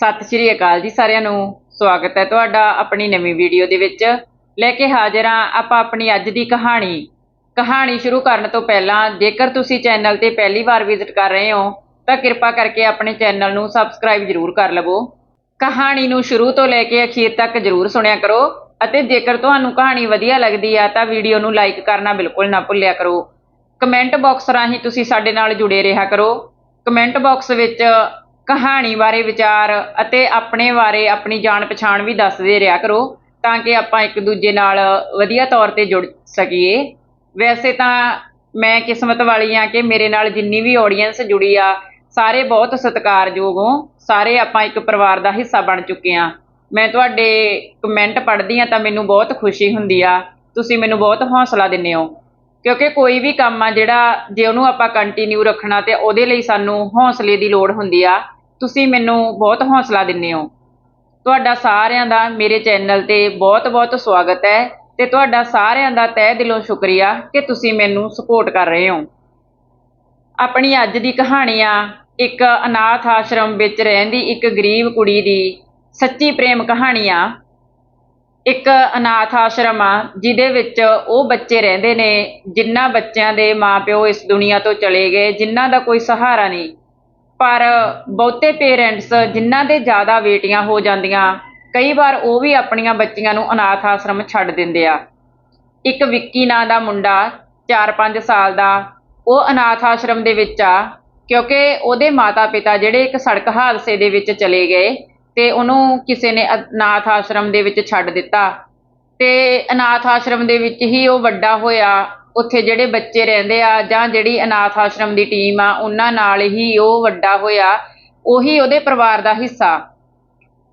ਸਤਿ ਸ਼੍ਰੀ ਅਕਾਲ ਜੀ ਸਾਰਿਆਂ ਨੂੰ। ਸਵਾਗਤ ਹੈ ਤੁਹਾਡਾ ਆਪਣੀ ਨਵੀਂ ਵੀਡੀਓ ਦੇ ਵਿੱਚ। ਲੈ ਕੇ ਹਾਜ਼ਰ ਹਾਂ ਆਪਾਂ ਆਪਣੀ ਅੱਜ ਦੀ ਕਹਾਣੀ। ਕਹਾਣੀ ਸ਼ੁਰੂ ਕਰਨ ਤੋਂ ਪਹਿਲਾਂ ਜੇਕਰ ਤੁਸੀਂ ਚੈਨਲ ਤੇ ਪਹਿਲੀ ਵਾਰ ਵਿਜ਼ਿਟ ਕਰ ਰਹੇ ਹੋ, ਤਾਂ ਕਿਰਪਾ ਕਰਕੇ ਆਪਣੇ ਚੈਨਲ ਨੂੰ ਸਬਸਕ੍ਰਾਈਬ ਜ਼ਰੂਰ ਕਰ ਲਵੋ। ਕਹਾਣੀ ਨੂੰ ਸ਼ੁਰੂ ਤੋਂ ਲੈ ਕੇ ਅਖੀਰ ਤੱਕ ਜ਼ਰੂਰ ਸੁਣਿਆ ਕਰੋ ਅਤੇ ਜੇਕਰ ਤੁਹਾਨੂੰ ਕਹਾਣੀ ਵਧੀਆ ਲੱਗਦੀ ਆ, ਤਾਂ ਵੀਡੀਓ ਨੂੰ ਲਾਈਕ ਕਰਨਾ ਬਿਲਕੁਲ ਨਾ ਭੁੱਲਿਆ ਕਰੋ। ਕਮੈਂਟ ਬਾਕਸ ਰਾਹੀਂ ਤੁਸੀਂ ਸਾਡੇ ਨਾਲ ਜੁੜੇ ਰਿਹਾ ਕਰੋ। ਕਮੈਂਟ ਬਾਕਸ ਵਿੱਚ ਕਹਾਣੀ ਬਾਰੇ ਵਿਚਾਰ ਅਤੇ ਆਪਣੇ ਬਾਰੇ ਆਪਣੀ ਜਾਣ ਪਛਾਣ ਵੀ ਦੱਸਦੇ ਰਿਹਾ ਕਰੋ ਤਾਂ ਕਿ ਆਪਾਂ ਇੱਕ ਦੂਜੇ ਨਾਲ ਵਧੀਆ ਤੌਰ ਤੇ ਜੁੜ ਸਕੀਏ। ਵੈਸੇ ਤਾਂ ਮੈਂ ਕਿਸਮਤ ਵਾਲੀ ਹਾਂ ਕਿ ਮੇਰੇ ਨਾਲ ਜਿੰਨੀ ਵੀ ਆਡੀਅנס ਜੁੜੀ ਆ, ਸਾਰੇ ਬਹੁਤ ਸਤਿਕਾਰਯੋਗ ਹੋ, ਸਾਰੇ ਆਪਾਂ ਇੱਕ ਪਰਿਵਾਰ ਦਾ ਹਿੱਸਾ ਬਣ ਚੁੱਕੇ ਹਾਂ। ਮੈਂ ਤੁਹਾਡੇ ਕਮੈਂਟ ਪੜ੍ਹਦੀ ਹਾਂ ਤਾਂ ਮੈਨੂੰ ਬਹੁਤ ਖੁਸ਼ੀ ਹੁੰਦੀ ਆ। ਤੁਸੀਂ ਮੈਨੂੰ ਬਹੁਤ ਹੌਸਲਾ ਦਿੰਦੇ ਹੋ। ਕਿਉਂਕਿ ਕੋਈ ਵੀ ਕੰਮ ਆ ਜਿਹੜਾ, ਜੇ ਉਹਨੂੰ ਆਪਾਂ ਕੰਟੀਨਿਊ ਰੱਖਣਾ ਤੇ ਉਹਦੇ ਲਈ ਸਾਨੂੰ ਹੌਸਲੇ ਦੀ ਲੋੜ ਹੁੰਦੀ ਆ। ਤੁਸੀਂ ਮੈਨੂੰ ਬਹੁਤ ਹੌਸਲਾ ਦਿੰਦੇ ਹੋ। ਤੁਹਾਡਾ ਸਾਰਿਆਂ ਦਾ ਮੇਰੇ ਚੈਨਲ ਤੇ ਬਹੁਤ-ਬਹੁਤ ਸਵਾਗਤ ਹੈ ਤੇ ਤੁਹਾਡਾ ਸਾਰਿਆਂ ਦਾ ਤਹਿ ਦਿਲੋਂ ਸ਼ੁਕਰੀਆ ਕਿ ਤੁਸੀਂ ਮੈਨੂੰ ਸਪੋਰਟ ਕਰ ਰਹੇ ਹੋ। ਆਪਣੀ ਅੱਜ ਦੀ ਕਹਾਣੀ ਆ, ਇੱਕ ਅਨਾਥ ਆਸ਼ਰਮ ਵਿੱਚ ਰਹਿੰਦੀ ਇੱਕ ਗਰੀਬ ਕੁੜੀ ਦੀ ਸੱਚੀ ਪ੍ਰੇਮ ਕਹਾਣੀ ਆ। ਇੱਕ ਅਨਾਥ ਆਸ਼ਰਮ ਆ, ਜਿਹਦੇ ਵਿੱਚ ਉਹ ਬੱਚੇ ਰਹਿੰਦੇ ਨੇ ਜਿਨ੍ਹਾਂ ਬੱਚਿਆਂ ਦੇ ਮਾਪਿਓ ਇਸ ਦੁਨੀਆ ਤੋਂ ਚਲੇ ਗਏ ਜਿਨ੍ਹਾਂ ਦਾ ਕੋਈ ਸਹਾਰਾ ਨਹੀਂ। ਪਰ ਬਹੁਤੇ ਪੇਰੈਂਟਸ ਜਿਨ੍ਹਾਂ ਦੇ ਜ਼ਿਆਦਾ ਬੇਟੀਆਂ ਹੋ ਜਾਂਦੀਆਂ, ਕਈ ਵਾਰ ਉਹ ਵੀ ਆਪਣੀਆਂ ਬੱਚੀਆਂ ਨੂੰ ਅਨਾਥ ਆਸ਼ਰਮ ਛੱਡ ਦਿੰਦੇ ਆ। ਇੱਕ ਵਿੱਕੀ ਨਾਂ ਦਾ ਮੁੰਡਾ 4-5 ਸਾਲ ਦਾ, ਉਹ ਅਨਾਥ ਆਸ਼ਰਮ ਦੇ ਵਿੱਚ ਆ, ਕਿਉਂਕਿ ਉਹਦੇ ਮਾਤਾ-ਪਿਤਾ ਜਿਹੜੇ ਇੱਕ ਸੜਕ ਹਾਦਸੇ ਦੇ ਵਿੱਚ ਚਲੇ ਗਏ ਤੇ ਉਹਨੂੰ ਕਿਸੇ ਨੇ ਅਨਾਥ ਆਸ਼ਰਮ ਦੇ ਵਿੱਚ ਛੱਡ ਦਿੱਤਾ। ਤੇ ਅਨਾਥ ਆਸ਼ਰਮ ਦੇ ਵਿੱਚ ਹੀ ਉਹ ਵੱਡਾ ਹੋਇਆ ਉੱਥੇ ਜਿਹੜੇ ਬੱਚੇ ਰਹਿੰਦੇ ਆ ਜਾਂ ਜਿਹੜੀ ਅਨਾਥ ਆਸ਼ਰਮ ਦੀ ਟੀਮ ਆ, ਉਹਨਾਂ ਨਾਲ ਹੀ ਉਹ ਵੱਡਾ ਹੋਇਆ। ਉਹੀ ਉਹਦੇ ਪਰਿਵਾਰ ਦਾ ਹਿੱਸਾ।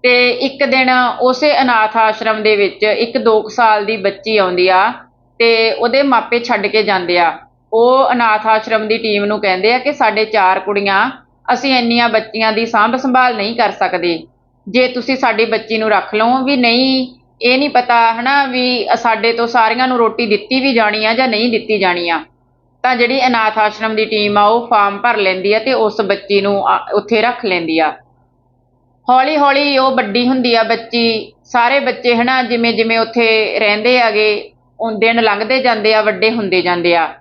ਤੇ ਇੱਕ ਦਿਨ ਉਸੇ ਅਨਾਥ ਆਸ਼ਰਮ ਦੇ ਵਿੱਚ ਇੱਕ 2 ਸਾਲ ਦੀ ਬੱਚੀ ਆਉਂਦੀ ਆ ਤੇ ਉਹਦੇ ਮਾਪੇ ਛੱਡ ਕੇ ਜਾਂਦੇ ਆ। ਉਹ ਅਨਾਥ ਆਸ਼ਰਮ ਦੀ ਟੀਮ ਨੂੰ ਕਹਿੰਦੇ ਆ ਕਿ ਸਾਡੇ ਚਾਰ ਕੁੜੀਆਂ, ਅਸੀਂ ਇੰਨੀਆਂ ਬੱਚੀਆਂ ਦੀ ਸਾਂਭ ਸੰਭਾਲ ਨਹੀਂ ਕਰ ਸਕਦੇ। ਜੇ ਤੁਸੀਂ ਸਾਡੀ ਬੱਚੀ ਨੂੰ ਰੱਖ ਲਓ ਵੀ ਨਹੀਂ ਇਹ ਨਹੀਂ ਪਤਾ ਹਨਾ ਵੀ ਸਾਡੇ ਤੋਂ ਸਾਰਿਆਂ ਨੂੰ ਰੋਟੀ ਦਿੱਤੀ ਵੀ ਜਾਣੀ ਆ ਜਾਂ ਨਹੀਂ ਦਿੱਤੀ ਜਾਣੀ ਆ। ਤਾਂ ਜਿਹੜੀ ਅਨਾਥ ਆਸ਼ਰਮ ਦੀ ਟੀਮ ਆ, ਉਹ ਫਾਰਮ ਭਰ ਲੈਂਦੀ ਆ ਤੇ ਉਸ ਬੱਚੀ ਨੂੰ ਆ- ਉੱਥੇ ਰੱਖ ਲੈਂਦੀ ਆ। ਹੌਲੀ ਹੌਲੀ ਉਹ ਵੱਡੀ ਹੁੰਦੀ ਆ ਬੱਚੀ, ਸਾਰੇ ਬੱਚੇ ਹਨਾ ਜਿਵੇਂ ਜਿਵੇਂ ਉੱਥੇ ਰਹਿੰਦੇ ਆਗੇ ਉਹ ਦਿਨ ਲੰਘਦੇ ਜਾਂਦੇ ਆ, ਵੱਡੇ ਹੁੰਦੇ ਜਾਂਦੇ ਆ।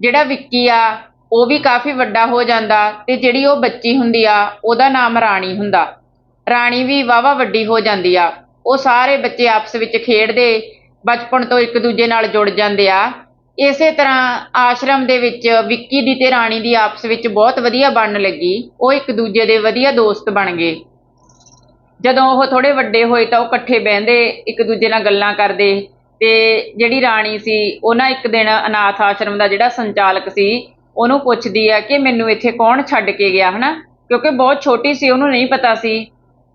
ਜਿਹੜਾ ਵਿੱਕੀ ਆ, ਉਹ ਵੀ ਕਾਫੀ ਵੱਡਾ ਹੋ ਜਾਂਦਾ ਤੇ ਜਿਹੜੀ ਉਹ ਬੱਚੀ ਹੁੰਦੀ ਆ, ਉਹਦਾ ਨਾਮ ਰਾਣੀ ਹੁੰਦਾ। ਰਾਣੀ ਵੀ ਵਾਵਾ ਵੱਡੀ ਹੋ ਜਾਂਦੀ ਆ। ਉਹ ਸਾਰੇ ਬੱਚੇ ਆਪਸ ਵਿੱਚ ਖੇਡਦੇ, ਬਚਪਨ ਤੋਂ ਇੱਕ ਦੂਜੇ ਨਾਲ ਜੁੜ ਜਾਂਦੇ ਆ। ਇਸੇ ਤਰ੍ਹਾਂ ਆਸ਼ਰਮ ਦੇ ਵਿੱਚ ਵਿੱਕੀ ਦੀ ਤੇ ਰਾਣੀ ਦੀ ਆਪਸ ਵਿੱਚ ਬਹੁਤ ਵਧੀਆ ਬਣਨ ਲੱਗੀ। ਉਹ ਇੱਕ ਦੂਜੇ ਦੇ ਵਧੀਆ ਦੋਸਤ ਬਣ ਗਏ। ਜਦੋਂ ਉਹ ਥੋੜੇ ਵੱਡੇ ਹੋਏ ਤਾਂ ਉਹ ਇਕੱਠੇ ਬਹਿੰਦੇ, ਇੱਕ ਦੂਜੇ ਨਾਲ ਗੱਲਾਂ ਕਰਦੇ ਤੇ ਜਿਹੜੀ ਰਾਣੀ ਸੀ, ਉਹ ਨਾ ਇੱਕ ਦਿਨ ਅਨਾਥ ਆਸ਼ਰਮ ਦਾ ਜਿਹੜਾ ਸੰਚਾਲਕ ਸੀ, ਉਹਨੂੰ ਪੁੱਛਦੀ ਆ ਕਿ ਮੈਨੂੰ ਇੱਥੇ ਕੌਣ ਛੱਡ ਕੇ ਗਿਆ, ਹਨਾ? ਕਿਉਂਕਿ ਬਹੁਤ ਛੋਟੀ ਸੀ, ਉਹਨੂੰ ਨਹੀਂ ਪਤਾ ਸੀ।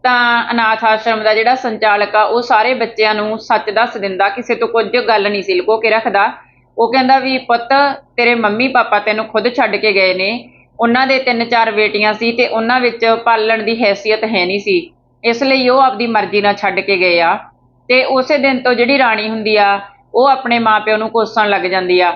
ਤਾਂ ਅਨਾਥ ਆਸ਼ਰਮ ਦਾ ਜਿਹੜਾ ਸੰਚਾਲਕ ਆ, ਉਹ ਸਾਰੇ ਬੱਚਿਆਂ ਨੂੰ ਸੱਚ ਦੱਸ ਦਿੰਦਾ, ਕਿਸੇ ਤੋਂ ਕੁਝ ਗੱਲ ਨਹੀਂ ਸੀ ਲੁਕੋ ਕੇ ਰੱਖਦਾ। ਉਹ ਕਹਿੰਦਾ ਵੀ, ਪੁੱਤ, ਤੇਰੇ ਮੰਮੀ ਪਾਪਾ ਤੈਨੂੰ ਖੁਦ ਛੱਡ ਕੇ ਗਏ ਨੇ। ਉਹਨਾਂ ਦੇ ਤਿੰਨ ਚਾਰ ਬੇਟੀਆਂ ਸੀ ਤੇ ਉਹਨਾਂ ਵਿੱਚ ਪਾਲਣ ਦੀ ਹੈਸੀਅਤ ਹੈ ਨਹੀਂ ਸੀ। ਇਸ ਲਈ ਉਹ ਆਪਦੀ ਮਰਜ਼ੀ ਨਾਲ ਛੱਡ ਕੇ ਗਏ ਆ। ਤੇ ਉਸੇ ਦਿਨ ਤੋਂ ਜਿਹੜੀ ਰਾਣੀ ਹੁੰਦੀ ਆ, ਉਹ ਆਪਣੇ ਮਾਪਿਆਂ ਨੂੰ ਕੋਸਣ ਲੱਗ ਜਾਂਦੀ ਆ।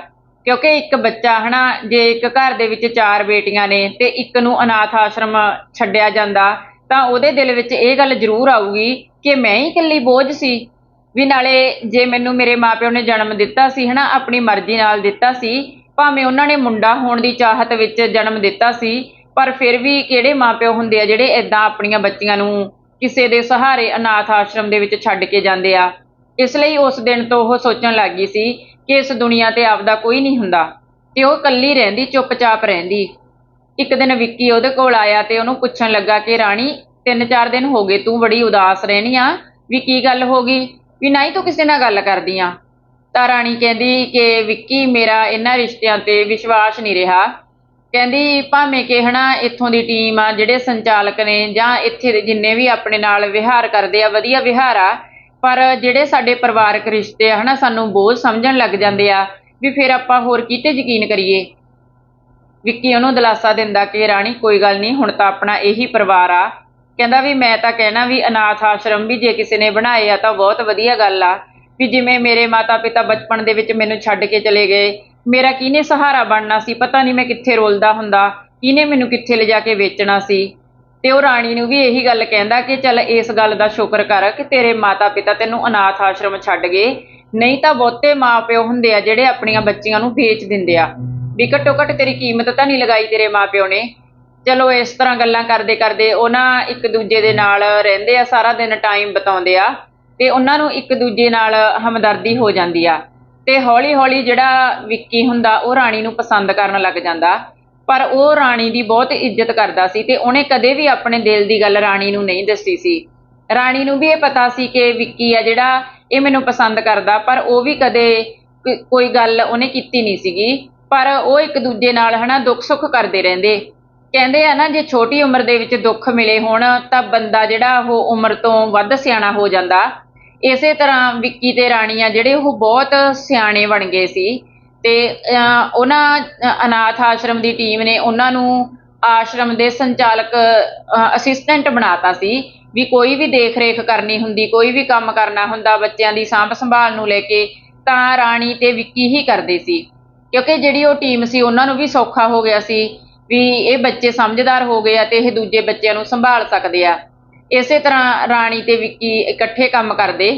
ਕਿਉਂਕਿ ਇੱਕ ਬੱਚਾ, ਹਨਾ, ਜੇ ਇੱਕ ਘਰ ਦੇ ਵਿੱਚ ਚਾਰ ਬੇਟੀਆਂ ਨੇ ਤੇ ਇੱਕ ਨੂੰ ਅਨਾਥ ਆਸ਼ਰਮ ਛੱਡਿਆ ਜਾਂਦਾ ਤਾਂ ਉਹਦੇ ਦਿਲ ਵਿੱਚ ਇਹ ਗੱਲ ਜ਼ਰੂਰ ਆਊਗੀ ਕਿ ਮੈਂ ਹੀ ਇਕੱਲੀ ਬੋਝ ਸੀ। ਵੀ ਨਾਲੇ ਜੇ ਮੈਨੂੰ ਮੇਰੇ ਮਾਪਿਓ ਨੇ ਜਨਮ ਦਿੱਤਾ ਸੀ, ਹਨਾ, ਆਪਣੀ ਮਰਜ਼ੀ ਨਾਲ ਦਿੱਤਾ ਸੀ, ਭਾਵੇਂ ਉਹਨਾਂ ਨੇ ਮੁੰਡਾ ਹੋਣ ਦੀ ਚਾਹਤ ਵਿੱਚ ਜਨਮ ਦਿੱਤਾ ਸੀ, ਪਰ ਫਿਰ ਵੀ ਕਿਹੜੇ ਮਾਪਿਓ ਹੁੰਦੇ ਆ ਜਿਹੜੇ ਇਦਾਂ ਆਪਣੀਆਂ ਬੱਚੀਆਂ ਨੂੰ ਕਿਸੇ ਦੇ ਸਹਾਰੇ ਅਨਾਥ ਆਸ਼ਰਮ ਦੇ ਵਿੱਚ ਛੱਡ ਕੇ ਜਾਂਦੇ ਆ? ਇਸ ਲਈ ਉਸ ਦਿਨ ਤੋਂ ਉਹ ਸੋਚਣ ਲੱਗ ਗਈ ਸੀ ਕਿ ਇਸ ਦੁਨੀਆ ਤੇ ਆਪਦਾ ਕੋਈ ਨਹੀਂ ਹੁੰਦਾ, ਤੇ ਉਹ ਇਕੱਲੀ ਰਹਿੰਦੀ, ਚੁੱਪਚਾਪ ਰਹਿੰਦੀ। ਇੱਕ ਦਿਨ ਵਿੱਕੀ ਉਹਦੇ ਕੋਲ ਆਇਆ ਤੇ ਉਹਨੂੰ ਪੁੱਛਣ ਲੱਗਾ ਕਿ, ਰਾਣੀ, ਤਿੰਨ ਚਾਰ ਦਿਨ ਹੋ ਗਏ, ਤੂੰ ਬੜੀ ਉਦਾਸ ਰਹਿਣੀ ਆ। ਵੀ ਕੀ ਗੱਲ ਹੋ ਗਈ? ਵੀ ਨਾ ਹੀ ਤੂੰ ਕਿਸੇ ਨਾਲ ਗੱਲ ਕਰਦੀ ਆ। ਤਾਂ ਰਾਣੀ ਕਹਿੰਦੀ ਕਿ, ਵਿੱਕੀ, ਮੇਰਾ ਇਹਨਾਂ ਰਿਸ਼ਤਿਆਂ ਤੇ ਵਿਸ਼ਵਾਸ ਨਹੀਂ ਰਿਹਾ। ਕਹਿੰਦੀ, ਭਾਵੇਂ ਕਿ ਹਨਾ, ਇੱਥੋਂ ਦੀ ਟੀਮ ਆ, ਜਿਹੜੇ ਸੰਚਾਲਕ ਨੇ, ਜਾਂ ਇੱਥੇ ਦੇ ਜਿੰਨੇ ਵੀ ਆਪਣੇ ਨਾਲ ਵਿਹਾਰ ਕਰਦੇ ਆ, ਵਧੀਆ ਵਿਹਾਰ ਆ, ਪਰ ਜਿਹੜੇ ਸਾਡੇ ਪਰਿਵਾਰਕ ਰਿਸ਼ਤੇ ਆ, ਹਨਾ, ਸਾਨੂੰ ਬੋਝ ਸਮਝਣ ਲੱਗ ਜਾਂਦੇ ਆ, ਵੀ ਫਿਰ ਆਪਾਂ ਹੋਰ ਕਿਤੇ ਯਕੀਨ ਕਰੀਏ? ਵਿੱਕੀ ਉਹਨੂੰ ਦਿਲਾਸਾ ਦਿੰਦਾ ਕਿ ਰਾਣੀ ਕੋਈ ਗੱਲ ਨਹੀਂ, ਹੁਣ ਤਾਂ ਆਪਣਾ ਇਹੀ ਪਰਿਵਾਰ ਆ। ਕਹਿੰਦਾ ਵੀ ਮੈਂ ਤਾਂ ਕਹਿਣਾ ਵੀ ਅਨਾਥ ਆਸ਼ਰਮ ਵੀ ਜੇ ਕਿਸੇ ਨੇ ਬਣਾਏ ਆ ਤਾਂ ਬਹੁਤ ਵਧੀਆ ਗੱਲ ਆ। ਵੀ ਜਿਵੇਂ ਮੇਰੇ ਮਾਤਾ ਪਿਤਾ ਬਚਪਨ ਦੇ ਵਿੱਚ ਮੈਨੂੰ ਛੱਡ ਕੇ ਚਲੇ ਗਏ, ਮੇਰਾ ਕਿਹਨੇ ਸਹਾਰਾ ਬਣਨਾ ਸੀ? ਪਤਾ ਨਹੀਂ ਮੈਂ ਕਿੱਥੇ ਰੋਲਦਾ ਹੁੰਦਾ, ਕਿਹਨੇ ਮੈਨੂੰ ਕਿੱਥੇ ਲਿਜਾ ਕੇ ਵੇਚਣਾ ਸੀ? ਤੇ ਉਹ ਰਾਣੀ ਨੂੰ ਵੀ ਇਹੀ ਗੱਲ ਕਹਿੰਦਾ ਕਿ ਚੱਲ ਇਸ ਗੱਲ ਦਾ ਸ਼ੁਕਰ ਕਰ ਕਿ ਤੇਰੇ ਮਾਤਾ ਪਿਤਾ ਤੈਨੂੰ ਅਨਾਥ ਆਸ਼ਰਮ ਛੱਡ ਗਏ। ਨਹੀਂ ਤਾਂ ਬਹੁਤੇ ਮਾਪਿਓ ਹੁੰਦੇ ਆ ਜਿਹੜੇ ਆਪਣੀਆਂ ਬੱਚੀਆਂ ਨੂੰ ਵੇਚ ਦਿੰਦੇ ਆ। ਵੀ ਘੱਟੋ ਘੱਟ ਤੇਰੀ ਕੀਮਤ ਤਾਂ ਨਹੀਂ ਲਗਾਈ ਤੇਰੇ ਮਾਪਿਓ ਨੇ। ਚਲੋ, ਇਸ ਤਰ੍ਹਾਂ ਗੱਲਾਂ ਕਰਦੇ ਕਰਦੇ ਉਹਨਾਂ ਇੱਕ ਦੂਜੇ ਦੇ ਨਾਲ ਰਹਿੰਦੇ ਆ, ਸਾਰਾ ਦਿਨ ਟਾਈਮ ਬਿਤਾਉਂਦੇ ਆ ਤੇ ਉਹਨਾਂ ਨੂੰ ਇੱਕ ਦੂਜੇ ਨਾਲ ਹਮਦਰਦੀ ਹੋ ਜਾਂਦੀ ਆ। ਤੇ ਹੌਲੀ ਹੌਲੀ ਜਿਹੜਾ ਵਿੱਕੀ ਹੁੰਦਾ, ਉਹ ਰਾਣੀ ਨੂੰ ਪਸੰਦ ਕਰਨ ਲੱਗ ਜਾਂਦਾ। ਪਰ ਉਹ ਰਾਣੀ ਦੀ ਬਹੁਤ ਇੱਜ਼ਤ ਕਰਦਾ ਸੀ ਤੇ ਉਹਨੇ ਕਦੇ ਵੀ ਆਪਣੇ ਦਿਲ ਦੀ ਗੱਲ ਰਾਣੀ ਨੂੰ ਨਹੀਂ ਦੱਸੀ ਸੀ। ਰਾਣੀ ਨੂੰ ਵੀ ਇਹ ਪਤਾ ਸੀ ਕਿ ਵਿੱਕੀ ਆ ਜਿਹੜਾ ਇਹ ਮੈਨੂੰ ਪਸੰਦ ਕਰਦਾ, ਪਰ ਉਹ ਵੀ ਕਦੇ ਕੋਈ ਗੱਲ ਉਹਨੇ ਕੀਤੀ ਨਹੀਂ ਸੀਗੀ। ਪਰ ਉਹ ਇੱਕ ਦੂਜੇ ਨਾਲ ਹਨਾ ਦੁੱਖ ਸੁੱਖ ਕਰਦੇ ਰਹਿੰਦੇ। ਕਹਿੰਦੇ ਆ ਨਾ, ਜੇ ਛੋਟੀ ਉਮਰ ਦੇ ਵਿੱਚ ਦੁੱਖ ਮਿਲੇ ਹੋਣ, ਤਾਂ ਬੰਦਾ ਜਿਹੜਾ ਉਹ ਉਮਰ ਤੋਂ ਵੱਧ ਸਿਆਣਾ ਹੋ ਜਾਂਦਾ। ਇਸੇ ਤਰ੍ਹਾਂ ਵਿੱਕੀ ਤੇ ਰਾਣੀ ਆ, ਜਿਹੜੇ ਉਹ ਬਹੁਤ ਸਿਆਣੇ ਬਣ ਗਏ ਸੀ ਤੇ ਉਹਨਾਂ ਅਨਾਥ ਆਸ਼ਰਮ ਦੀ ਟੀਮ ਨੇ ਉਹਨਾਂ ਨੂੰ ਆਸ਼ਰਮ ਦੇ ਸੰਚਾਲਕ ਅਸਿਸਟੈਂਟ ਬਣਾਤਾ ਸੀ ਵੀ ਕੋਈ ਵੀ ਦੇਖ ਰੇਖ ਕਰਨੀ ਹੁੰਦੀ, ਕੋਈ ਵੀ ਕੰਮ ਕਰਨਾ ਹੁੰਦਾ, ਬੱਚਿਆਂ ਦੀ ਸਾਂਭ ਸੰਭਾਲ ਨੂੰ ਲੈ ਕੇ, ਤਾਂ ਰਾਣੀ ਤੇ ਵਿੱਕੀ ਹੀ ਕਰਦੇ ਸੀ। ਕਿਉਂਕਿ ਜਿਹੜੀ ਉਹ ਟੀਮ ਸੀ, ਉਹਨਾਂ ਨੂੰ ਵੀ ਸੌਖਾ ਹੋ ਗਿਆ ਸੀ ਵੀ ਇਹ ਬੱਚੇ ਸਮਝਦਾਰ ਹੋ ਗਏ ਆ ਤੇ ਇਹ ਦੂਜੇ ਬੱਚਿਆਂ ਨੂੰ ਸੰਭਾਲ ਸਕਦੇ ਆ। ਇਸੇ ਤਰ੍ਹਾਂ ਰਾਣੀ ਤੇ ਵਿੱਕੀ ਇਕੱਠੇ ਕੰਮ ਕਰਦੇ।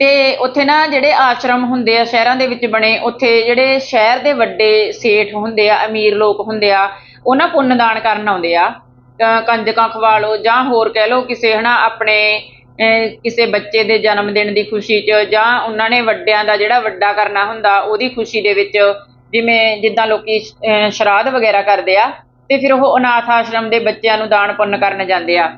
ਤੇ ਉੱਥੇ ਨਾ ਜਿਹੜੇ ਆਸ਼ਰਮ ਹੁੰਦੇ ਆ, ਸ਼ਹਿਰਾਂ ਦੇ ਵਿੱਚ ਬਣੇ, ਉੱਥੇ ਜਿਹੜੇ ਸ਼ਹਿਰ ਦੇ ਵੱਡੇ ਸੇਠ ਹੁੰਦੇ ਆ, ਅਮੀਰ ਲੋਕ ਹੁੰਦੇ ਆ ਉਹ ਨਾ ਪੁੰਨਦਾਨ ਕਰਨ ਆਉਂਦੇ ਆ। ਕੰਜਕਾਂ ਖਵਾ ਲਓ ਜਾਂ ਹੋਰ ਕਹਿ ਲਓ ਕਿਸੇ ਹਨਾ ਆਪਣੇ ਕਿਸੇ ਬੱਚੇ ਦੇ ਜਨਮ ਦਿਨ ਦੀ ਖੁਸ਼ੀ 'ਚ ਜਾਂ ਉਹਨਾਂ ਨੇ ਵੱਡਿਆਂ ਦਾ ਜਿਹੜਾ ਵੱਡਾ ਕਰਨਾ ਹੁੰਦਾ, ਉਹਦੀ ਖੁਸ਼ੀ ਦੇ ਵਿੱਚ ਜਿਵੇਂ ਜਿੱਦਾਂ ਲੋਕੀ ਸ਼ਰਾਧ ਵਗੈਰਾ ਕਰਦੇ ਆ, ਤੇ ਫਿਰ ਉਹ ਅਨਾਥ ਆਸ਼ਰਮ ਦੇ ਬੱਚਿਆਂ ਨੂੰ ਦਾਨ ਪੁੰਨ ਕਰਨ ਜਾਂਦੇ ਆ।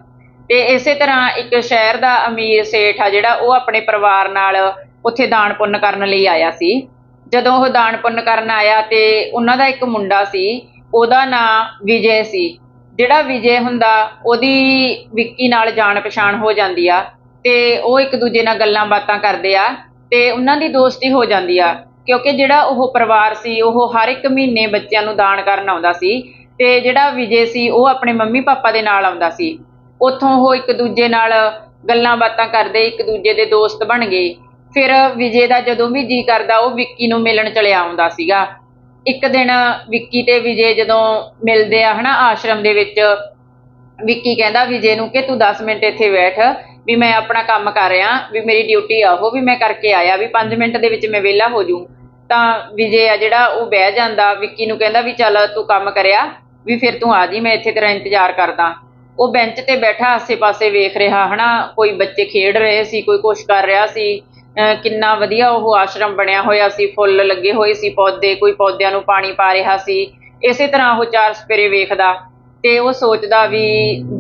ਤੇ ਇਸੇ ਤਰ੍ਹਾਂ ਇੱਕ ਸ਼ਹਿਰ ਦਾ ਅਮੀਰ ਸੇਠ ਆ ਜਿਹੜਾ, ਉਹ ਆਪਣੇ ਪਰਿਵਾਰ ਨਾਲ ਉੱਥੇ ਦਾਨ ਪੁੰਨ ਕਰਨ ਲਈ ਆਇਆ ਸੀ। ਜਦੋਂ ਉਹ ਦਾਨ ਪੁੰਨ ਕਰਨ ਆਇਆ ਤੇ ਉਹਨਾਂ ਦਾ ਇੱਕ ਮੁੰਡਾ ਸੀ, ਉਹਦਾ ਨਾਂ ਵਿਜੇ ਸੀ। ਜਿਹੜਾ ਵਿਜੇ ਹੁੰਦਾ, ਉਹਦੀ ਵਿੱਕੀ ਨਾਲ ਜਾਣ ਪਛਾਣ ਹੋ ਜਾਂਦੀ ਆ ਤੇ ਉਹ ਇੱਕ ਦੂਜੇ ਨਾਲ ਗੱਲਾਂ ਬਾਤਾਂ ਕਰਦੇ ਆ ਤੇ ਉਹਨਾਂ ਦੀ ਦੋਸਤੀ ਹੋ ਜਾਂਦੀ ਆ। ਕਿਉਂਕਿ ਜਿਹੜਾ ਉਹ ਪਰਿਵਾਰ ਸੀ, ਉਹ ਹਰ ਇੱਕ ਮਹੀਨੇ ਬੱਚਿਆਂ ਨੂੰ ਦਾਨ ਕਰਨ ਆਉਂਦਾ ਸੀ ਤੇ ਜਿਹੜਾ ਵਿਜੇ ਸੀ, ਉਹ ਆਪਣੇ ਮੰਮੀ ਪਾਪਾ ਦੇ ਨਾਲ ਆਉਂਦਾ ਸੀ। ਉੱਥੋਂ ਉਹ ਇੱਕ ਦੂਜੇ ਨਾਲ ਗੱਲਾਂ ਬਾਤਾਂ ਕਰਦੇ, ਇੱਕ ਦੂਜੇ ਦੇ ਦੋਸਤ ਬਣ ਗਏ। ਫਿਰ ਵਿਜੇ ਦਾ ਜਦੋਂ ਵੀ ਜੀ ਕਰਦਾ, ਉਹ ਵਿੱਕੀ ਨੂੰ ਮਿਲਣ ਚਲਿਆ ਆਉਂਦਾ ਸੀਗਾ। ਇੱਕ ਦਿਨ ਵਿੱਕੀ ਤੇ ਵਿਜੇ ਜਦੋਂ ਮਿਲਦੇ ਆ, ਹਨਾ, ਆਸ਼ਰਮ ਦੇ ਵਿੱਚ, ਵਿੱਕੀ ਕਹਿੰਦਾ ਵਿਜੇ ਨੂੰ ਕਿ ਤੂੰ 10 ਮਿੰਟ ਇੱਥੇ ਬੈਠ ਵੀ ਮੈਂ ਆਪਣਾ ਕੰਮ ਕਰ ਰਿਹਾ, ਵੀ ਮੇਰੀ ਡਿਊਟੀ ਆ ਉਹ ਵੀ ਮੈਂ ਕਰਕੇ ਆਇਆ, ਵੀ 5 ਮਿੰਟ ਦੇ ਵਿੱਚ ਮੈਂ ਵਿਹਲਾ ਹੋ ਜੂ ਤਾਂ ਵਿਜੇ ਆ ਜਿਹੜਾ ਉਹ ਬਹਿ ਜਾਂਦਾ, ਵਿੱਕੀ ਨੂੰ ਕਹਿੰਦਾ ਵੀ ਚੱਲ ਤੂੰ ਕੰਮ ਕਰਿਆ, ਵੀ ਫਿਰ ਤੂੰ ਆ ਜੀ, ਮੈਂ ਇੱਥੇ ਤੇਰਾ ਇੰਤਜ਼ਾਰ ਕਰਦਾ। ਉਹ ਬੈਂਚ ਤੇ ਬੈਠਾ, ਆਸੇ-ਪਾਸੇ ਵੇਖ ਰਿਹਾ, ਹਨਾ, ਕੋਈ ਬੱਚੇ ਖੇਡ ਰਹੇ ਸੀ, ਕੋਈ ਕੁਛ ਕਰ ਰਿਹਾ ਸੀ। ਕਿੰਨਾ ਵਧੀਆ ਉਹ ਆਸ਼ਰਮ ਬਣਿਆ ਹੋਇਆ ਸੀ, ਫੁੱਲ ਲੱਗੇ ਹੋਏ ਸੀ ਪੌਦੇ, ਕੋਈ ਪੌਦਿਆਂ ਨੂੰ ਪਾਣੀ ਪਾ ਰਿਹਾ ਸੀ। ਇਸੇ ਤਰ੍ਹਾਂ ਉਹ ਚਾਰ ਸਪੇਰੇ ਵੇਖਦਾ ਤੇ ਉਹ ਸੋਚਦਾ ਵੀ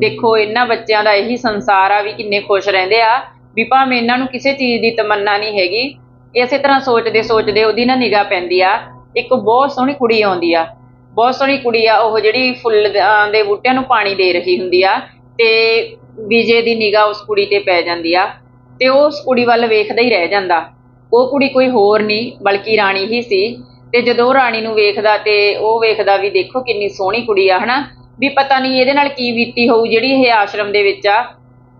ਦੇਖੋ, ਇਹਨਾਂ ਬੱਚਿਆਂ ਦਾ ਇਹੀ ਸੰਸਾਰ ਆ ਵੀ ਕਿੰਨੇ ਖੁਸ਼ ਰਹਿੰਦੇ ਆ ਵੀ ਭਾਵੇਂ ਇਹਨਾਂ ਨੂੰ ਕਿਸੇ ਚੀਜ਼ ਦੀ ਤਮੰਨਾ ਨਹੀਂ ਹੈਗੀ, ਇਸੇ ਤਰ੍ਹਾਂ ਸੋਚਦੇ ਸੋਚਦੇ ਉਹਦੀ ਨਾ ਨਿਗਾਹ ਪੈਂਦੀ ਆ। ਇੱਕ ਬਹੁਤ ਸੋਹਣੀ ਕੁੜੀ ਆਉਂਦੀ ਆ, ਬਹੁਤ ਸੋਹਣੀ ਕੁੜੀ ਆ, ਉਹ ਜਿਹੜੀ ਫੁੱਲ ਦੇ ਬੂਟਿਆਂ ਨੂੰ ਪਾਣੀ ਦੇ ਰਹੀ ਹੁੰਦੀ ਆ ਤੇ ਵਿਜੇ ਦੀ ਨਿਗਾਹ ਉਸ ਕੁੜੀ ਤੇ ਪੈ ਜਾਂਦੀ ਆ। ਤੇ ਉਹ ਉਸ ਕੁੜੀ ਵੱਲ ਵੇਖਦਾ ਹੀ ਰਹਿ ਜਾਂਦਾ। ਉਹ ਕੁੜੀ ਕੋਈ ਹੋਰ ਨਹੀਂ, ਬਲਕਿ ਰਾਣੀ ਹੀ ਸੀ। ਤੇ ਜਦੋਂ ਰਾਣੀ ਨੂੰ ਵੇਖਦਾ ਤੇ ਉਹ ਵੇਖਦਾ ਵੀ ਦੇਖੋ ਕਿੰਨੀ ਸੋਹਣੀ ਕੁੜੀ ਆ, ਹਨਾ? ਵੀ ਪਤਾ ਨਹੀਂ ਇਹਦੇ ਨਾਲ ਕੀ ਬੀਤੀ ਹੋਊ, ਜਿਹੜੀ ਇਹ ਆਸ਼ਰਮ ਦੇ ਵਿੱਚ ਆ।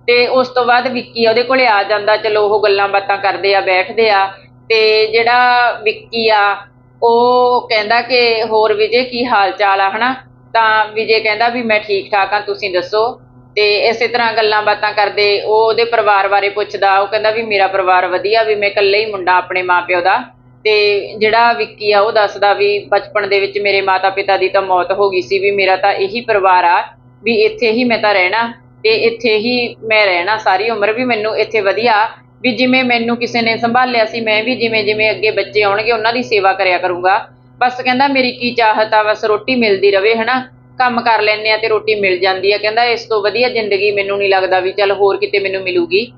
ਤੇ ਉਸ ਤੋਂ ਬਾਅਦ ਵਿੱਕੀ ਉਹਦੇ ਕੋਲੇ ਆ ਜਾਂਦਾ, ਚਲੋ ਉਹ ਗੱਲਾਂ ਬਾਤਾਂ ਕਰਦੇ ਆ, ਬੈਠਦੇ ਆ। ਤੇ ਜਿਹੜਾ ਵਿੱਕੀ ਆ, ਉਹ ਕਹਿੰਦਾ ਕਿ ਹੋਰ ਵਿਜੇ ਕੀ ਹਾਲ ਚਾਲ ਆ, ਹਨਾ? ਤਾਂ ਵਿਜੇ ਕਹਿੰਦਾ ਵੀ ਮੈਂ ਠੀਕ ਠਾਕ ਆ, ਤੁਸੀਂ ਦੱਸੋ? ਤੇ ਇਸੇ ਤਰ੍ਹਾਂ ਗੱਲਾਂ ਬਾਤਾਂ ਕਰਦੇ, ਉਹ ਉਹਦੇ ਪਰਿਵਾਰ ਬਾਰੇ ਪੁੱਛਦਾ, ਉਹ ਕਹਿੰਦਾ ਵੀ ਮੇਰਾ ਪਰਿਵਾਰ ਵਧੀਆ, ਵੀ ਮੈਂ ਇਕੱਲੇ ਹੀ ਮੁੰਡਾ ਆਪਣੇ ਮਾਪਿਓ ਦਾ। ਤੇ ਜਿਹੜਾ ਵਿੱਕੀ ਆ, ਉਹ ਦੱਸਦਾ ਵੀ ਬਚਪਨ ਦੇ ਵਿੱਚ ਮੇਰੇ ਮਾਤਾ ਪਿਤਾ ਦੀ ਤਾਂ ਮੌਤ ਹੋ ਗਈ ਸੀ, ਵੀ ਮੇਰਾ ਤਾਂ ਇਹੀ ਪਰਿਵਾਰ ਆ, ਵੀ ਇੱਥੇ ਹੀ ਮੈਂ ਤਾਂ ਰਹਿਣਾ, ਤੇ ਇੱਥੇ ਹੀ ਮੈਂ ਰਹਿਣਾ ਸਾਰੀ ਉਮਰ, ਵੀ ਮੈਨੂੰ ਇੱਥੇ ਵਧੀਆ, ਵੀ ਜਿਵੇਂ ਮੈਨੂੰ ਕਿਸੇ ਨੇ ਸੰਭਾਲਿਆ ਸੀ, ਮੈਂ ਵੀ ਜਿਵੇਂ ਜਿਵੇਂ ਅੱਗੇ ਬੱਚੇ ਆਉਣਗੇ, ਉਹਨਾਂ ਦੀ ਸੇਵਾ ਕਰਿਆ ਕਰੂੰਗਾ। ਬਸ ਕਹਿੰਦਾ ਮੇਰੀ ਕੀ ਚਾਹਤ ਆ, ਬਸ ਰੋਟੀ ਮਿਲਦੀ ਰਵੇ, ਹਨਾ? ਕੰਮ ਕਰ ਲੈਂਦੇ ਆ ਤੇ ਰੋਟੀ ਮਿਲ ਜਾਂਦੀ ਆ। ਕਹਿੰਦਾ ਇਸ ਤੋਂ ਵਧੀਆ ਜ਼ਿੰਦਗੀ ਮੈਨੂੰ ਨਹੀਂ ਲੱਗਦਾ ਵੀ ਚੱਲ ਹੋਰ ਕਿਤੇ ਮੈਨੂੰ ਮਿਲੂਗੀ।